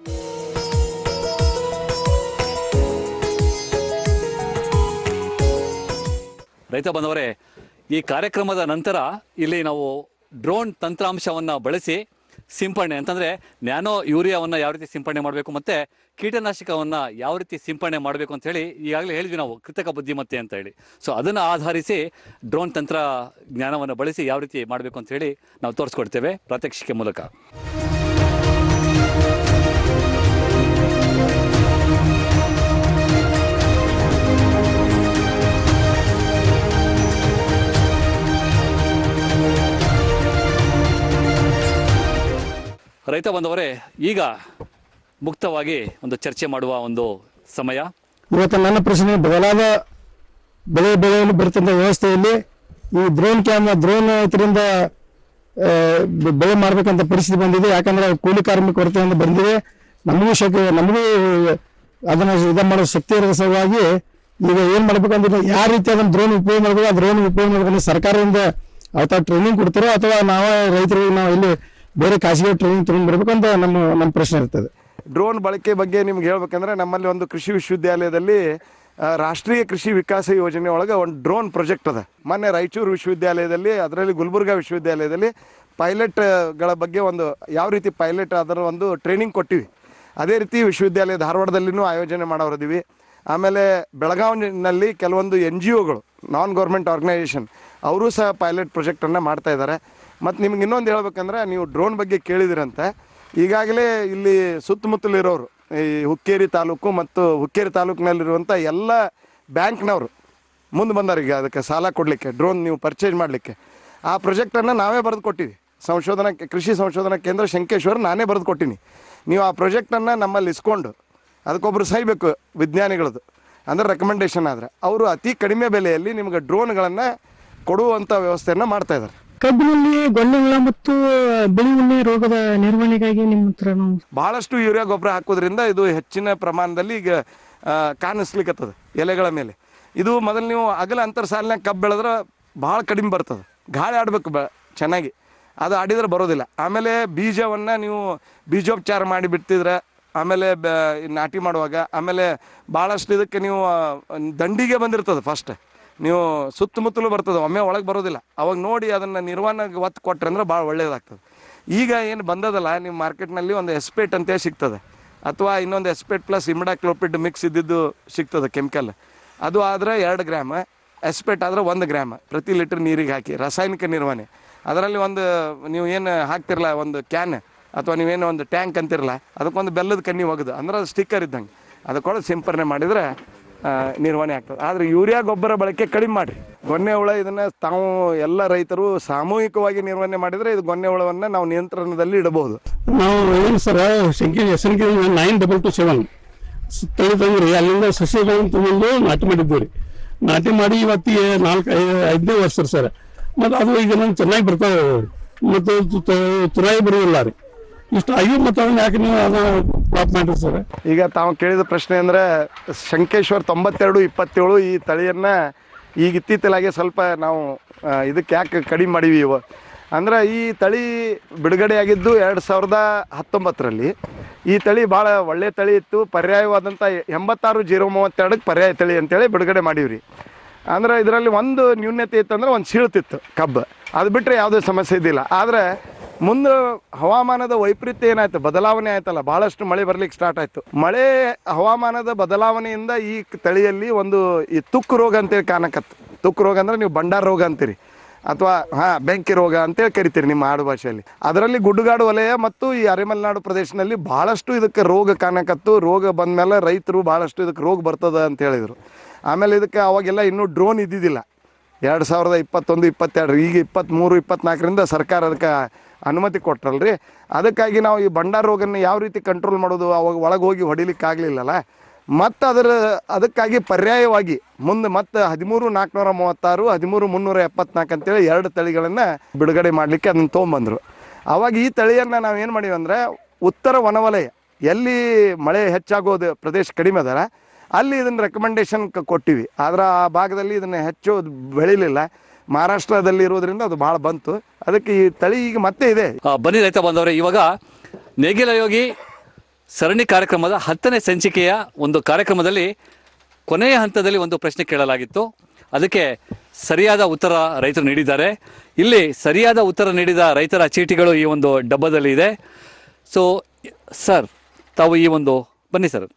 ರೈತ ಬಂದವರೇ ಈ ಕಾರ್ಯಕ್ರಮದ ನಂತರ ಇಲ್ಲಿ ನಾವು ಡ್ರೋನ್ ತಂತ್ರಾಂಶವನ್ನು ಬಳಸಿ ಸಿಂಪಡಣೆ ಅಂತಂದರೆ ನ್ಯಾನೋ ಯೂರಿಯಾವನ್ನು ಯಾವ ರೀತಿ ಸಿಂಪಡಣೆ ಮಾಡಬೇಕು ಮತ್ತು ಕೀಟನಾಶಕವನ್ನು ಯಾವ ರೀತಿ ಸಿಂಪಡಣೆ ಮಾಡಬೇಕು ಅಂತ ಹೇಳಿ ಈಗಾಗಲೇ ಹೇಳಿದ್ವಿ ನಾವು, ಕೃತಕ ಬುದ್ಧಿಮತ್ತೆ ಅಂತ ಹೇಳಿ. ಸೊ ಅದನ್ನು ಆಧರಿಸಿ ಡ್ರೋನ್ ತಂತ್ರ ಜ್ಞಾನವನ್ನು ಬಳಸಿ ಯಾವ ರೀತಿ ಮಾಡಬೇಕು ಅಂತ ಹೇಳಿ ನಾವು ತೋರಿಸ್ಕೊಡ್ತೇವೆ. ಪ್ರಾತ್ಯಕ್ಷಿಕೆ ಮೂಲಕ. ರೈತ ಬಂದವರೇ, ಈಗ ಮುಕ್ತವಾಗಿ ಒಂದು ಚರ್ಚೆ ಮಾಡುವ ಒಂದು ಸಮಯ. ಇವತ್ತು ನನ್ನ ಪ್ರಶ್ನೆ, ಬದಲಾದ ಬೆಳೆ ಬೆಳೆಯಲು ಬರ್ತಂಥ ವ್ಯವಸ್ಥೆಯಲ್ಲಿ ಈ ಡ್ರೋನ್ ಕ್ಯಾಮ್ ಡ್ರೋನ್ ಇದರಿಂದ ಬೆಳೆ ಮಾಡ್ಬೇಕಂತ ಪರಿಸ್ಥಿತಿ ಬಂದಿದೆ. ಯಾಕಂದ್ರೆ ಕೂಲಿ ಕಾರ್ಮಿಕ ಕೊರತೆಯಿಂದ ಬಂದಿದೆ. ನಮಗೂ ಶಕ್, ನಮಗೂ ಅದನ್ನ ಇದು ಮಾಡೋ ಶಕ್ತಿ ಇರೋ ಸಲುವಾಗಿ ಈಗ ಏನ್ ಮಾಡ್ಬೇಕಂದ್ರೆ ಯಾವ ರೀತಿ ಅದನ್ನ ಡ್ರೋನ್ ಉಪಯೋಗ ಮಾಡಬೇಕು, ಆ ಡ್ರೋನ್ ಉಪಯೋಗ ಮಾಡ್ಬೇಕಂದ್ರೆ ಸರ್ಕಾರದಿಂದ ಅಥವಾ ಟ್ರೈನಿಂಗ್ ಕೊಡ್ತಾರೋ ಅಥವಾ ನಾವೇ ರೈತರಿಗೆ ನಾವು ಇಲ್ಲಿ ಬೇರೆ ಖಾಸಗಿ ಟ್ರೈನಿಂಗ್ ತಗೊಂಡ್ ಅಂತ ನಮ್ಮ ನಮ್ಮ ಪ್ರಶ್ನೆ ಇರ್ತದೆ. ಡ್ರೋನ್ ಬಳಕೆ ಬಗ್ಗೆ ನಿಮ್ಗೆ ಹೇಳ್ಬೇಕಂದ್ರೆ ನಮ್ಮಲ್ಲಿ ಒಂದು ಕೃಷಿ ವಿಶ್ವವಿದ್ಯಾಲಯದಲ್ಲಿ ರಾಷ್ಟ್ರೀಯ ಕೃಷಿ ವಿಕಾಸ ಯೋಜನೆ ಒಳಗೆ ಒಂದು ಡ್ರೋನ್ ಪ್ರಾಜೆಕ್ಟ್ ಅದ. ಮೊನ್ನೆ ರಾಯಚೂರು ವಿಶ್ವವಿದ್ಯಾಲಯದಲ್ಲಿ, ಅದರಲ್ಲಿ ಗುಲ್ಬರ್ಗಾ ವಿಶ್ವವಿದ್ಯಾಲಯದಲ್ಲಿ ಪೈಲಟ್ಗಳ ಬಗ್ಗೆ ಒಂದು ಯಾವ ರೀತಿ ಪೈಲಟ್ ಅದರ ಒಂದು ಟ್ರೈನಿಂಗ್ ಕೊಟ್ಟಿವಿ. ಅದೇ ರೀತಿ ವಿಶ್ವವಿದ್ಯಾಲಯ ಧಾರವಾಡದಲ್ಲಿನೂ ಆಯೋಜನೆ ಮಾಡೋರಿದ್ದೀವಿ ಆಮೇಲೆ ಬೆಳಗಾವಿನಲ್ಲಿ ಕೆಲವೊಂದು ಎನ್ ಜಿ ಒಗಳು ನಾನ್ ಗೌರ್ಮೆಂಟ್ ಆರ್ಗನೈಸೇಷನ್ ಅವರು ಸಹ ಪೈಲಟ್ ಪ್ರೊಜೆಕ್ಟನ್ನು ಮಾಡ್ತಾ ಇದ್ದಾರೆ. ಮತ್ತು ನಿಮ್ಗೆ ಇನ್ನೊಂದು ಹೇಳ್ಬೇಕಂದ್ರೆ ನೀವು ಡ್ರೋನ್ ಬಗ್ಗೆ ಕೇಳಿದಿರಂತೆ. ಈಗಾಗಲೇ ಇಲ್ಲಿ ಸುತ್ತಮುತ್ತಲಿರೋರು, ಈ ಹುಕ್ಕೇರಿ ತಾಲೂಕು ಮತ್ತು ಹುಕ್ಕೇರಿ ತಾಲೂಕಿನಲ್ಲಿರುವಂಥ ಎಲ್ಲ ಬ್ಯಾಂಕ್ನವರು ಮುಂದೆ ಬಂದಾರ ಈಗ ಅದಕ್ಕೆ ಸಾಲ ಕೊಡಲಿಕ್ಕೆ ಡ್ರೋನ್ ನೀವು ಪರ್ಚೇಸ್ ಮಾಡಲಿಕ್ಕೆ. ಆ ಪ್ರೊಜೆಕ್ಟನ್ನು ನಾವೇ ಬರೆದು ಕೊಟ್ಟಿವಿ. ಸಂಶೋಧನಾ ಕೃಷಿ ಸಂಶೋಧನಾ ಕೇಂದ್ರ ಶಂಕೇಶ್ವರ್ ನಾನೇ ಬರೆದು ಕೊಟ್ಟಿನಿ. ನೀವು ಆ ಪ್ರೊಜೆಕ್ಟನ್ನು ನಮ್ಮಲ್ಲಿ ಇಸ್ಕೊಂಡು ಅದಕ್ಕೊಬ್ಬರು ಸಹಿಬೇಕು ವಿಜ್ಞಾನಿಗಳದ್ದು ಅಂದರೆ ರೆಕಮೆಂಡೇಷನ್ ಆದರೆ. ಅವರು ಅತಿ ಕಡಿಮೆ ಬೆಲೆಯಲ್ಲಿ ನಿಮ್ಗೆ ಡ್ರೋನ್ಗಳನ್ನು ಕೊಡುವಂಥ ವ್ಯವಸ್ಥೆಯನ್ನು ಮಾಡ್ತಾ ಇದ್ದಾರೆ. ಕಬ್ಬಿನಲ್ಲಿ ಗೊಳ್ಳೆ ಹುಳ ಮತ್ತು ಬಿಳಿ ಹುಳಿ ರೋಗದ ನಿರ್ವಹಣೆಗಾಗಿ ನಿಮ್ಮ ಹತ್ರ ನಾವು ಬಹಳಷ್ಟು ಯೂರಿಯಾ ಗೊಬ್ಬರ ಹಾಕೋದ್ರಿಂದ ಇದು ಹೆಚ್ಚಿನ ಪ್ರಮಾಣದಲ್ಲಿ ಈಗ ಕಾಣಿಸ್ಲಿಕ್ಕತ್ತದ ಎಲೆಗಳ ಮೇಲೆ. ಇದು ಮೊದಲು ನೀವು ಅಗಲ ಅಂತರ್ ಸಾಲಿನಾಗ ಕಬ್ಬು ಬೆಳೆದ್ರೆ ಭಾಳ ಕಡಿಮೆ ಬರ್ತದೆ. ಗಾಳಿ ಆಡಬೇಕು ಬ ಚೆನ್ನಾಗಿ. ಅದು ಆಡಿದ್ರೆ ಬರೋದಿಲ್ಲ. ಆಮೇಲೆ ಬೀಜವನ್ನು ನೀವು ಬೀಜೋಪಚಾರ ಮಾಡಿ ಬಿಡ್ತಿದ್ರೆ ಆಮೇಲೆ ಬ ನಾಟಿ ಮಾಡುವಾಗ ಆಮೇಲೆ ಭಾಳಷ್ಟು ಇದಕ್ಕೆ ನೀವು ದಂಡಿಗೆ ಬಂದಿರ್ತದೆ ಫಸ್ಟ್ ನೀವು ಸುತ್ತಮುತ್ತಲು ಬರ್ತದೆ, ಒಮ್ಮೆ ಒಳಗೆ ಬರೋದಿಲ್ಲ. ಅವಾಗ ನೋಡಿ ಅದನ್ನು ನಿರ್ವಹಣೆಗೆ ಒತ್ತು ಕೊಟ್ರೆ ಅಂದ್ರೆ ಭಾಳ ಒಳ್ಳೇದಾಗ್ತದೆ. ಈಗ ಏನು ಬಂದದಲ್ಲ ನಿಮ್ಮ ಮಾರ್ಕೆಟ್ನಲ್ಲಿ ಒಂದು ಎಸ್ಪೇಟ್ ಅಂತೇಳಿ ಸಿಗ್ತದೆ. ಅಥವಾ ಇನ್ನೊಂದು ಎಸ್ಪೇಟ್ ಪ್ಲಸ್ ಇಮಿಡಾಕ್ಲೋಪಿಡ್ ಮಿಕ್ಸ್ ಇದ್ದಿದ್ದು ಸಿಗ್ತದೆ ಕೆಮಿಕಲ್ ಅದು ಆದರೆ ಎರಡು ಗ್ರಾಮ ಎಸ್ಪೇಟ್ ಆದರೆ ಒಂದು ಗ್ರಾಮ ಪ್ರತಿ ಲೀಟ್ರ್ ನೀರಿಗೆ ಹಾಕಿ, ರಾಸಾಯನಿಕ ನಿರ್ವಹಣೆ. ಅದರಲ್ಲಿ ಒಂದು, ನೀವು ಏನು ಹಾಕ್ತಿರಲ್ಲ ಒಂದು ಕ್ಯಾನ್ ಅಥವಾ ನೀವೇನು ಒಂದು ಟ್ಯಾಂಕ್ ಅಂತಿರಲ್ಲ ಅದಕ್ಕೊಂದು ಬೆಲ್ಲದ ಕಣ್ಣಿ ಒಗೆದು, ಅಂದ್ರೆ ಅದು ಸ್ಟಿಕ್ಕರ್ ಇದ್ದಂಗೆ. ಅದಕ್ಕೊಳಗೆ ಸಿಂಪರಣೆ ಮಾಡಿದರೆ ನಿರ್ವಹಣೆ ಆಗ್ತದೆ. ಆದ್ರೆ ಯೂರಿಯಾ ಗೊಬ್ಬರ ಬಳಕೆ ಕಡಿಮೆ ಮಾಡಿರಿ. ಗೊನ್ನೆ ಹುಳ ಇದನ್ನು ತಾವು ಎಲ್ಲ ರೈತರು ಸಾಮೂಹಿಕವಾಗಿ ನಿರ್ವಹಣೆ ಮಾಡಿದರೆ ಇದು ಗೊನ್ನೆ ಹುಳವನ್ನು ನಾವು ನಿಯಂತ್ರಣದಲ್ಲಿ ಇಡಬಹುದು. ನಾವು ಏನು ಸರ್ ಹೆಸರಿಗೆ ನೈನ್ ಡಬಲ್ ಟು ಸೆವೆನ್ ತಳಿ ತಂದ್ರಿ ಅಲ್ಲಿಂದ ಸಸಿಗಳನ್ನು ತಗೊಂಡು ನಾಟಿ ಮಾಡಿದ್ದೀವಿ ರೀ ನಾಟಿ ಮಾಡಿ ಇವತ್ತಿ ನಾಲ್ಕು ಐದನೇ ವರ್ಷ ಸರ್. ಮತ್ತು ಅದು ಈಗ ನಾನು ಚೆನ್ನಾಗಿ ಬರ್ತಾವೆ. ಮತ್ತು ತುರಾಯಿ ಬರೋದಿಲ್ಲ ರೀ. ಇಷ್ಟು ಆಗಿ ಮತ್ತೊಂದು ಯಾಕೆ ನೀವು ಫ್ಲಾಪ್ ಮಾಡಿರಿ ಸರ್ ಈಗ ತಾವು ಕೇಳಿದ ಪ್ರಶ್ನೆ ಅಂದರೆ ಶಂಕೇಶ್ವರ್ ತೊಂಬತ್ತೆರಡು ಇಪ್ಪತ್ತೇಳು ಈ ತಳಿಯನ್ನು ಈಗ ಇತ್ತೀತಲಾಗೆ ಸ್ವಲ್ಪ ನಾವು ಇದಕ್ಕೆ ಯಾಕೆ ಕಡಿಮೆ ಮಾಡೀವಿ ಇವ? ಅಂದ್ರೆ ಈ ತಳಿ ಬಿಡುಗಡೆಯಾಗಿದ್ದು ಎರಡು ಸಾವಿರದ ಹತ್ತೊಂಬತ್ತರಲ್ಲಿ. ಈ ತಳಿ ಭಾಳ ಒಳ್ಳೆ ತಳಿ ಇತ್ತು ಪರ್ಯಾಯವಾದಂಥ ಎಂಬತ್ತಾರು ಜೀರೋ ಮೂವತ್ತೆರಡಕ್ಕೆ ಪರ್ಯಾಯ ತಳಿ ಅಂತೇಳಿ ಬಿಡುಗಡೆ ಮಾಡೀವಿ ಅಂದ್ರೆ ಇದರಲ್ಲಿ ಒಂದು ನ್ಯೂನ್ಯತೆ ಇತ್ತಂದ್ರೆ ಒಂದು ಸೀಳ್ತಿತ್ತು ಕಬ್ಬು. ಅದು ಬಿಟ್ಟರೆ ಯಾವುದೇ ಸಮಸ್ಯೆ ಇದ್ದಿಲ್ಲ. ಆದರೆ ಮುಂದೆ ಹವಾಮಾನದ ವೈಪರೀತ್ಯ ಏನಾಯ್ತು? ಬದಲಾವಣೆ ಆಯ್ತಲ್ಲ ಭಾಳಷ್ಟು ಮಳೆ ಬರ್ಲಿಕ್ಕೆ ಸ್ಟಾರ್ಟ್ ಆಯ್ತು. ಮಳೆ ಹವಾಮಾನದ ಬದಲಾವಣೆಯಿಂದ ಈ ತಳಿಯಲ್ಲಿ ಒಂದು ಈ ತುಕ್ಕು ರೋಗ ಅಂತೇಳಿ ಕಾಣಕತ್ತು. ತುಕ್ಕು ರೋಗ ಅಂದ್ರೆ ನೀವು ಬಂಡಾರ ರೋಗ ಅಂತೀರಿ. ಅಥವಾ, ಹಾಂ, ಬೆಂಕಿ ರೋಗ ಅಂತೇಳಿ ಕರಿತೀರಿ ನಿಮ್ಮ ಆಡು ಭಾಷೆಯಲ್ಲಿ. ಅದರಲ್ಲಿ ಗುಡ್ಡುಗಾಡು ವಲಯ ಮತ್ತು ಈ ಅರೆಮಲೆನಾಡು ಪ್ರದೇಶದಲ್ಲಿ ಭಾಳಷ್ಟು ಇದಕ್ಕೆ ರೋಗ ಕಾಣಕತ್ತು. ರೋಗ ಬಂದಮೇಲೆ ರೈತರು ಭಾಳಷ್ಟು ಇದಕ್ಕೆ ರೋಗ ಬರ್ತದ ಅಂತ ಹೇಳಿದರು. ಆಮೇಲೆ ಇದಕ್ಕೆ ಅವಾಗೆಲ್ಲ ಇನ್ನೂ ಡ್ರೋನ್ ಇದ್ದಿದ್ದಿಲ್ಲ. ಎರಡು ಸಾವಿರದ ಇಪ್ಪತ್ತೊಂದು, ಇಪ್ಪತ್ತೆರಡು, ಈಗ ಇಪ್ಪತ್ತ್ಮೂರು ಇಪ್ಪತ್ನಾಲ್ಕರಿಂದ ಸರ್ಕಾರ ಅದಕ್ಕೆ ಅನುಮತಿ ಕೊಟ್ರಲ್ರಿ. ಅದಕ್ಕಾಗಿ ನಾವು ಈ ಬಂಡಾರ ರೋಗನ ಯಾವ ರೀತಿ ಕಂಟ್ರೋಲ್ ಮಾಡೋದು, ಅವಾಗ ಒಳಗೆ ಹೋಗಿ ಹೊಡಿಲಿಕ್ಕೆ ಆಗಲಿಲ್ಲಲ್ಲ. ಮತ್ತು ಅದರ, ಅದಕ್ಕಾಗಿ ಪರ್ಯಾಯವಾಗಿ ಮುಂದೆ ಮತ್ತೆ ಹದಿಮೂರು ನಾಲ್ಕುನೂರ ಮೂವತ್ತಾರು, ಹದಿಮೂರು ಮುನ್ನೂರ ಎಪ್ಪತ್ನಾಲ್ಕು ಅಂತೇಳಿ ಎರಡು ತಳಿಗಳನ್ನು ಬಿಡುಗಡೆ ಮಾಡಲಿಕ್ಕೆ ಅದನ್ನು ತೊಗೊಂಬಂದರು. ಅವಾಗ ಈ ತಳಿಯನ್ನು ನಾವು ಏನು ಮಾಡೀವಿ ಅಂದರೆ, ಉತ್ತರ ವನವಲಯ, ಎಲ್ಲಿ ಮಳೆ ಹೆಚ್ಚಾಗೋದು ಪ್ರದೇಶ ಕಡಿಮೆ ಅದರ, ಅಲ್ಲಿ ಇದನ್ನು ರೆಕಮೆಂಡೇಶನ್ ಕೊಟ್ಟಿವಿ. ಆದರೆ ಆ ಭಾಗದಲ್ಲಿ ಇದನ್ನು ಹೆಚ್ಚು ಬೆಳಿಲಿಲ್ಲ. ಮಹಾರಾಷ್ಟ್ರದಲ್ಲಿ ಇರೋದ್ರಿಂದ ಅದು ಭಾಳ ಬಂತು. ಅದಕ್ಕೆ ಈ ತಳಿ ಈಗ ಮತ್ತೆ ಇದೆ. ಆ, ಬನ್ನಿ ರೈತ ಬಂದವರೇ ಇವಾಗ ನೇಗಿಲ ಯೋಗಿ ಸರಣಿ ಕಾರ್ಯಕ್ರಮದ ಹತ್ತನೇ ಸಂಚಿಕೆಯ ಒಂದು ಕಾರ್ಯಕ್ರಮದಲ್ಲಿ ಕೊನೆಯ ಹಂತದಲ್ಲಿ ಒಂದು ಪ್ರಶ್ನೆ ಕೇಳಲಾಗಿತ್ತು. ಅದಕ್ಕೆ ಸರಿಯಾದ ಉತ್ತರ ರೈತರು ನೀಡಿದ್ದಾರೆ. ಇಲ್ಲಿ ಸರಿಯಾದ ಉತ್ತರ ನೀಡಿದ ರೈತರ ಚೀಟಿಗಳು ಈ ಒಂದು ಡಬ್ಬದಲ್ಲಿ ಇದೆ. ಸೊ ಸರ್ ತಾವು ಈ ಒಂದು ಬನ್ನಿ ಸರ್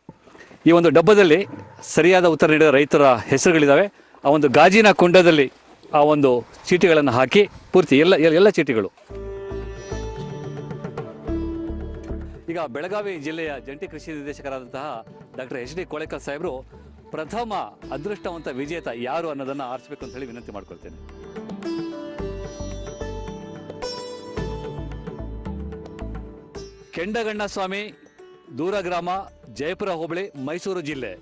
ಈ ಒಂದು ಡಬ್ಬದಲ್ಲಿ ಸರಿಯಾದ ಉತ್ತರ ನೀಡಿದ ರೈತರ ಹೆಸರುಗಳಿದ್ದಾವೆ ಆ ಒಂದು ಗಾಜಿನ ಕುಂಡದಲ್ಲಿ ಆ ಒಂದು ಚೀಟಿಗಳನ್ನು ಹಾಕಿ ಪೂರ್ತಿ ಎಲ್ಲ, ಎಲ್ಲ- ಚೀಟಿಗಳು. ಈಗ ಬೆಳಗಾವಿ ಜಿಲ್ಲೆಯ ಜಂಟಿ ಕೃಷಿ ನಿರ್ದೇಶಕರಾದಂತಹ ಡಾಕ್ಟರ್ ಎಚ್ ಡಿ ಕೋಳೆಕರ್ ಸಾಹೇಬರು ಪ್ರಥಮ ಅದೃಷ್ಟವಂತ ವಿಜೇತ ಯಾರು ಅನ್ನೋದನ್ನ ಆರಿಸಬೇಕು ಅಂತ ಹೇಳಿ ವಿನಂತಿ ಮಾಡ್ಕೊಳ್ತೇನೆ. ಕೆಂಡಗಣ್ಣ ಸ್ವಾಮಿ, ದೂರ ಗ್ರಾಮ, ಜಯಪುರ ಹೋಬಳಿ, ಮೈಸೂರು ಜಿಲ್ಲೆ.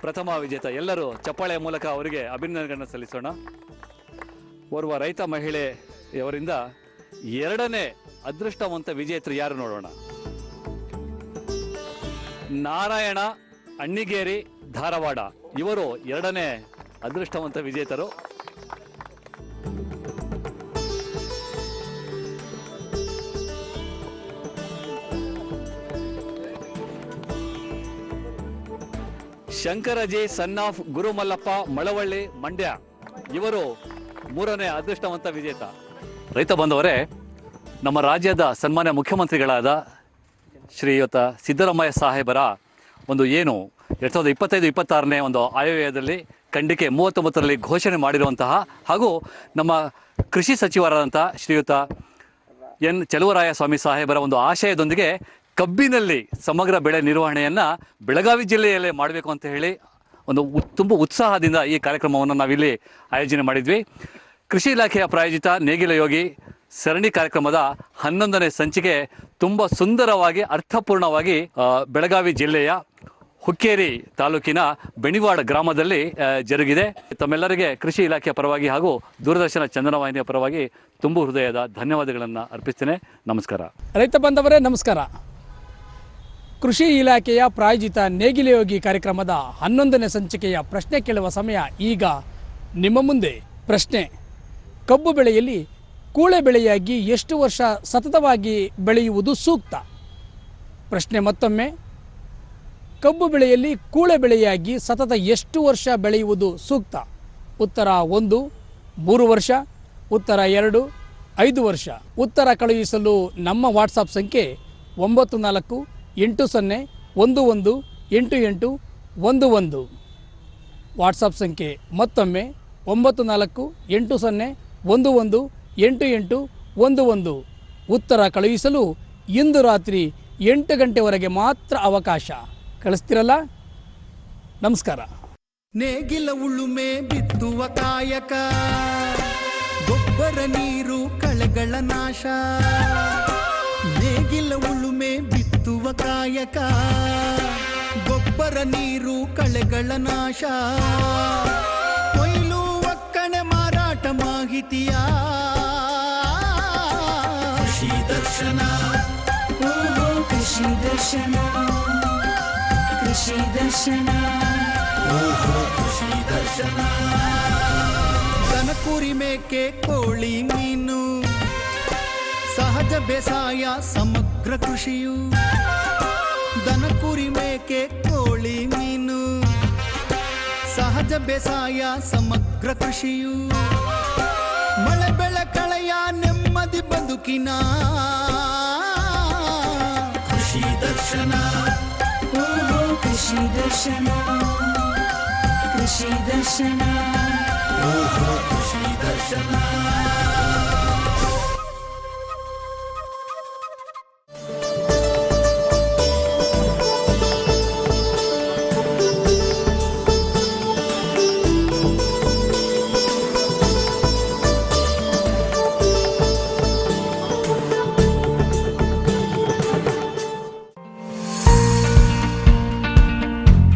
ಪ್ರಥಮ ವಿಜೇತ ಎಲ್ಲರೂ ಚಪ್ಪಾಳೆಯ ಮೂಲಕ ಅವರಿಗೆ ಅಭಿನಂದನೆಗಳನ್ನು ಸಲ್ಲಿಸೋಣ. ಓರ್ವ ರೈತ ಮಹಿಳೆಯವರಿಂದ ಎರಡನೇ ಅದೃಷ್ಟವಂತ ವಿಜೇತರು ಯಾರು ನೋಡೋಣ? ನಾರಾಯಣ, ಅಣ್ಣಿಗೇರಿ, ಧಾರವಾಡ. ಇವರು ಎರಡನೇ ಅದೃಷ್ಟವಂತ ವಿಜೇತರು. Shankarji, son of Gurumallappa, Malavalli, Mandya. ಇವರು ಮೂರನೇ ಅದೃಷ್ಟವಂತ ವಿಜೇತ. ರೈತ ಬಂದವರೇ, ನಮ್ಮ ರಾಜ್ಯದ ಸನ್ಮಾನ್ಯ ಮುಖ್ಯಮಂತ್ರಿಗಳಾದ ಶ್ರೀಯುತ ಸಿದ್ದರಾಮಯ್ಯ ಸಾಹೇಬರ ಒಂದು ಏನು ಎರಡು ಸಾವಿರದ ಇಪ್ಪತ್ತೈದು, ಇಪ್ಪತ್ತಾರನೇ ಒಂದು ಆಯವ್ಯಯದಲ್ಲಿ ಖಂಡಿಕೆ ಮೂವತ್ತೊಂಬತ್ತರಲ್ಲಿ ಘೋಷಣೆ ಮಾಡಿರುವಂತಹ ಹಾಗೂ ನಮ್ಮ ಕೃಷಿ ಸಚಿವರಾದಂತಹ ಶ್ರೀಯುತ ಎನ್ ಚಲುವರಾಯ ಸ್ವಾಮಿ ಸಾಹೇಬರ ಒಂದು ಆಶಯದೊಂದಿಗೆ ಕಬ್ಬಿನಲ್ಲಿ ಸಮಗ್ರ ಬೆಳೆ ನಿರ್ವಹಣೆಯನ್ನು ಬೆಳಗಾವಿ ಜಿಲ್ಲೆಯಲ್ಲೇ ಮಾಡಬೇಕು ಅಂತ ಹೇಳಿ ಒಂದು ತುಂಬ ಉತ್ಸಾಹದಿಂದ ಈ ಕಾರ್ಯಕ್ರಮವನ್ನು ನಾವಿಲ್ಲಿ ಆಯೋಜನೆ ಮಾಡಿದ್ವಿ. ಕೃಷಿ ಇಲಾಖೆಯ ಪ್ರಾಯೋಜಿತ ನೇಗಿಲ ಯೋಗಿ ಸರಣಿ ಕಾರ್ಯಕ್ರಮದ ಹನ್ನೊಂದನೇ ಸಂಚಿಕೆ ತುಂಬ ಸುಂದರವಾಗಿ, ಅರ್ಥಪೂರ್ಣವಾಗಿ ಬೆಳಗಾವಿ ಜಿಲ್ಲೆಯ ಹುಕ್ಕೇರಿ ತಾಲೂಕಿನ ಬೆಣಿವಾಡ ಗ್ರಾಮದಲ್ಲಿ ಜರುಗಿದೆ. ತಮ್ಮೆಲ್ಲರಿಗೆ ಕೃಷಿ ಇಲಾಖೆಯ ಪರವಾಗಿ ಹಾಗೂ ದೂರದರ್ಶನ ಚಂದನವಾಹಿನಿಯ ಪರವಾಗಿ ತುಂಬು ಹೃದಯದ ಧನ್ಯವಾದಗಳನ್ನು ಅರ್ಪಿಸ್ತೇನೆ. ನಮಸ್ಕಾರ. ರೈತ ಬಾಂಧವರೇ, ನಮಸ್ಕಾರ. ಕೃಷಿ ಇಲಾಖೆಯ ಪ್ರಾಯೋಜಿತ ನೇಗಿಲಯೋಗಿ ಕಾರ್ಯಕ್ರಮದ ಹನ್ನೊಂದನೇ ಸಂಚಿಕೆಯ ಪ್ರಶ್ನೆ ಕೇಳುವ ಸಮಯ ಈಗ ನಿಮ್ಮ ಮುಂದೆ. ಪ್ರಶ್ನೆ. ಕಬ್ಬು ಬೆಳೆಯಲ್ಲಿ ಕೂಳೆ ಬೆಳೆಯಾಗಿ ಎಷ್ಟು ವರ್ಷ ಸತತವಾಗಿ ಬೆಳೆಯುವುದು ಸೂಕ್ತ? ಪ್ರಶ್ನೆ ಮತ್ತೊಮ್ಮೆ. ಕಬ್ಬು ಬೆಳೆಯಲ್ಲಿ ಕೂಳೆ ಬೆಳೆಯಾಗಿ ಸತತ ಎಷ್ಟು ವರ್ಷ ಬೆಳೆಯುವುದು ಸೂಕ್ತ? ಉತ್ತರ ಒಂದು, ಮೂರು ವರ್ಷ, ಉತ್ತರ ಎರಡು, ಐದು ವರ್ಷ. ಉತ್ತರ ಕಳುಹಿಸಲು ನಮ್ಮ ವಾಟ್ಸಪ್ ಸಂಖ್ಯೆ ಒಂಬತ್ತು ನಾಲ್ಕು, ಎಂಟು ಸೊನ್ನೆ, ಒಂದು ಒಂದು, ಎಂಟು ಎಂಟು, ಒಂದು ಒಂದು. ವಾಟ್ಸಪ್ ಸಂಖ್ಯೆ ಮತ್ತೊಮ್ಮೆ, ಒಂಬತ್ತು ನಾಲ್ಕು, ಎಂಟು ಸೊನ್ನೆ ಒಂದು ಒಂದು, ಎಂಟು ಎಂಟು, ಒಂದು ಒಂದು. ಉತ್ತರ ಕಳುಹಿಸಲು ಇಂದು ರಾತ್ರಿ ಎಂಟು ಗಂಟೆವರೆಗೆ ಮಾತ್ರ ಅವಕಾಶ. ಕಳಿಸ್ತಿರಲ್ಲ? ನಮಸ್ಕಾರ. ನೇಗಿಲ ಉಳುಮೆ ಬಿತ್ತುವ ಕಾಯಕ, ಗೊಬ್ಬರ ನೀರು ಕಳೆಗಳ ನಾಶ. ನೇಗಿಲ ಉಳುಮೆ ಬಿತ್ತುವ ಕಾಯಕ, ಗೊಬ್ಬರ ನೀರು ಕಳೆಗಳ ನಾಶ. ಕೊಯ್ಲು ಮಾರಾಟ ಮಾಹಿತಿಯ ಕೃಷಿ ದರ್ಶನ. ಕೃಷಿ ದರ್ಶನ. ಕೃಷಿ ದರ್ಶನ. ಕೃಷಿ ದರ್ಶನ. ದನಕುರಿ ಮೇಕೆ ಕೋಳಿ ಮೀನು. ಸಹಜ ಬೇಸಾಯ ಸಮಗ್ರ ಕೃಷಿಯು. ದನಕುರಿ ಮೇಕೆ ಕೋಳಿ ಮೀನು. ಸಹಜ ಬೇಸಾಯ ಸಮಗ್ರ ಕೃಷಿಯು. ಕಳೆಯ ನೆಮ್ಮದಿ ಬದುಕಿನ ಖುಷಿ ದರ್ಶನ. ಖುಷಿ ದರ್ಶನ. ಖುಷಿ ದರ್ಶನ. ಖುಷಿ ದರ್ಶನ.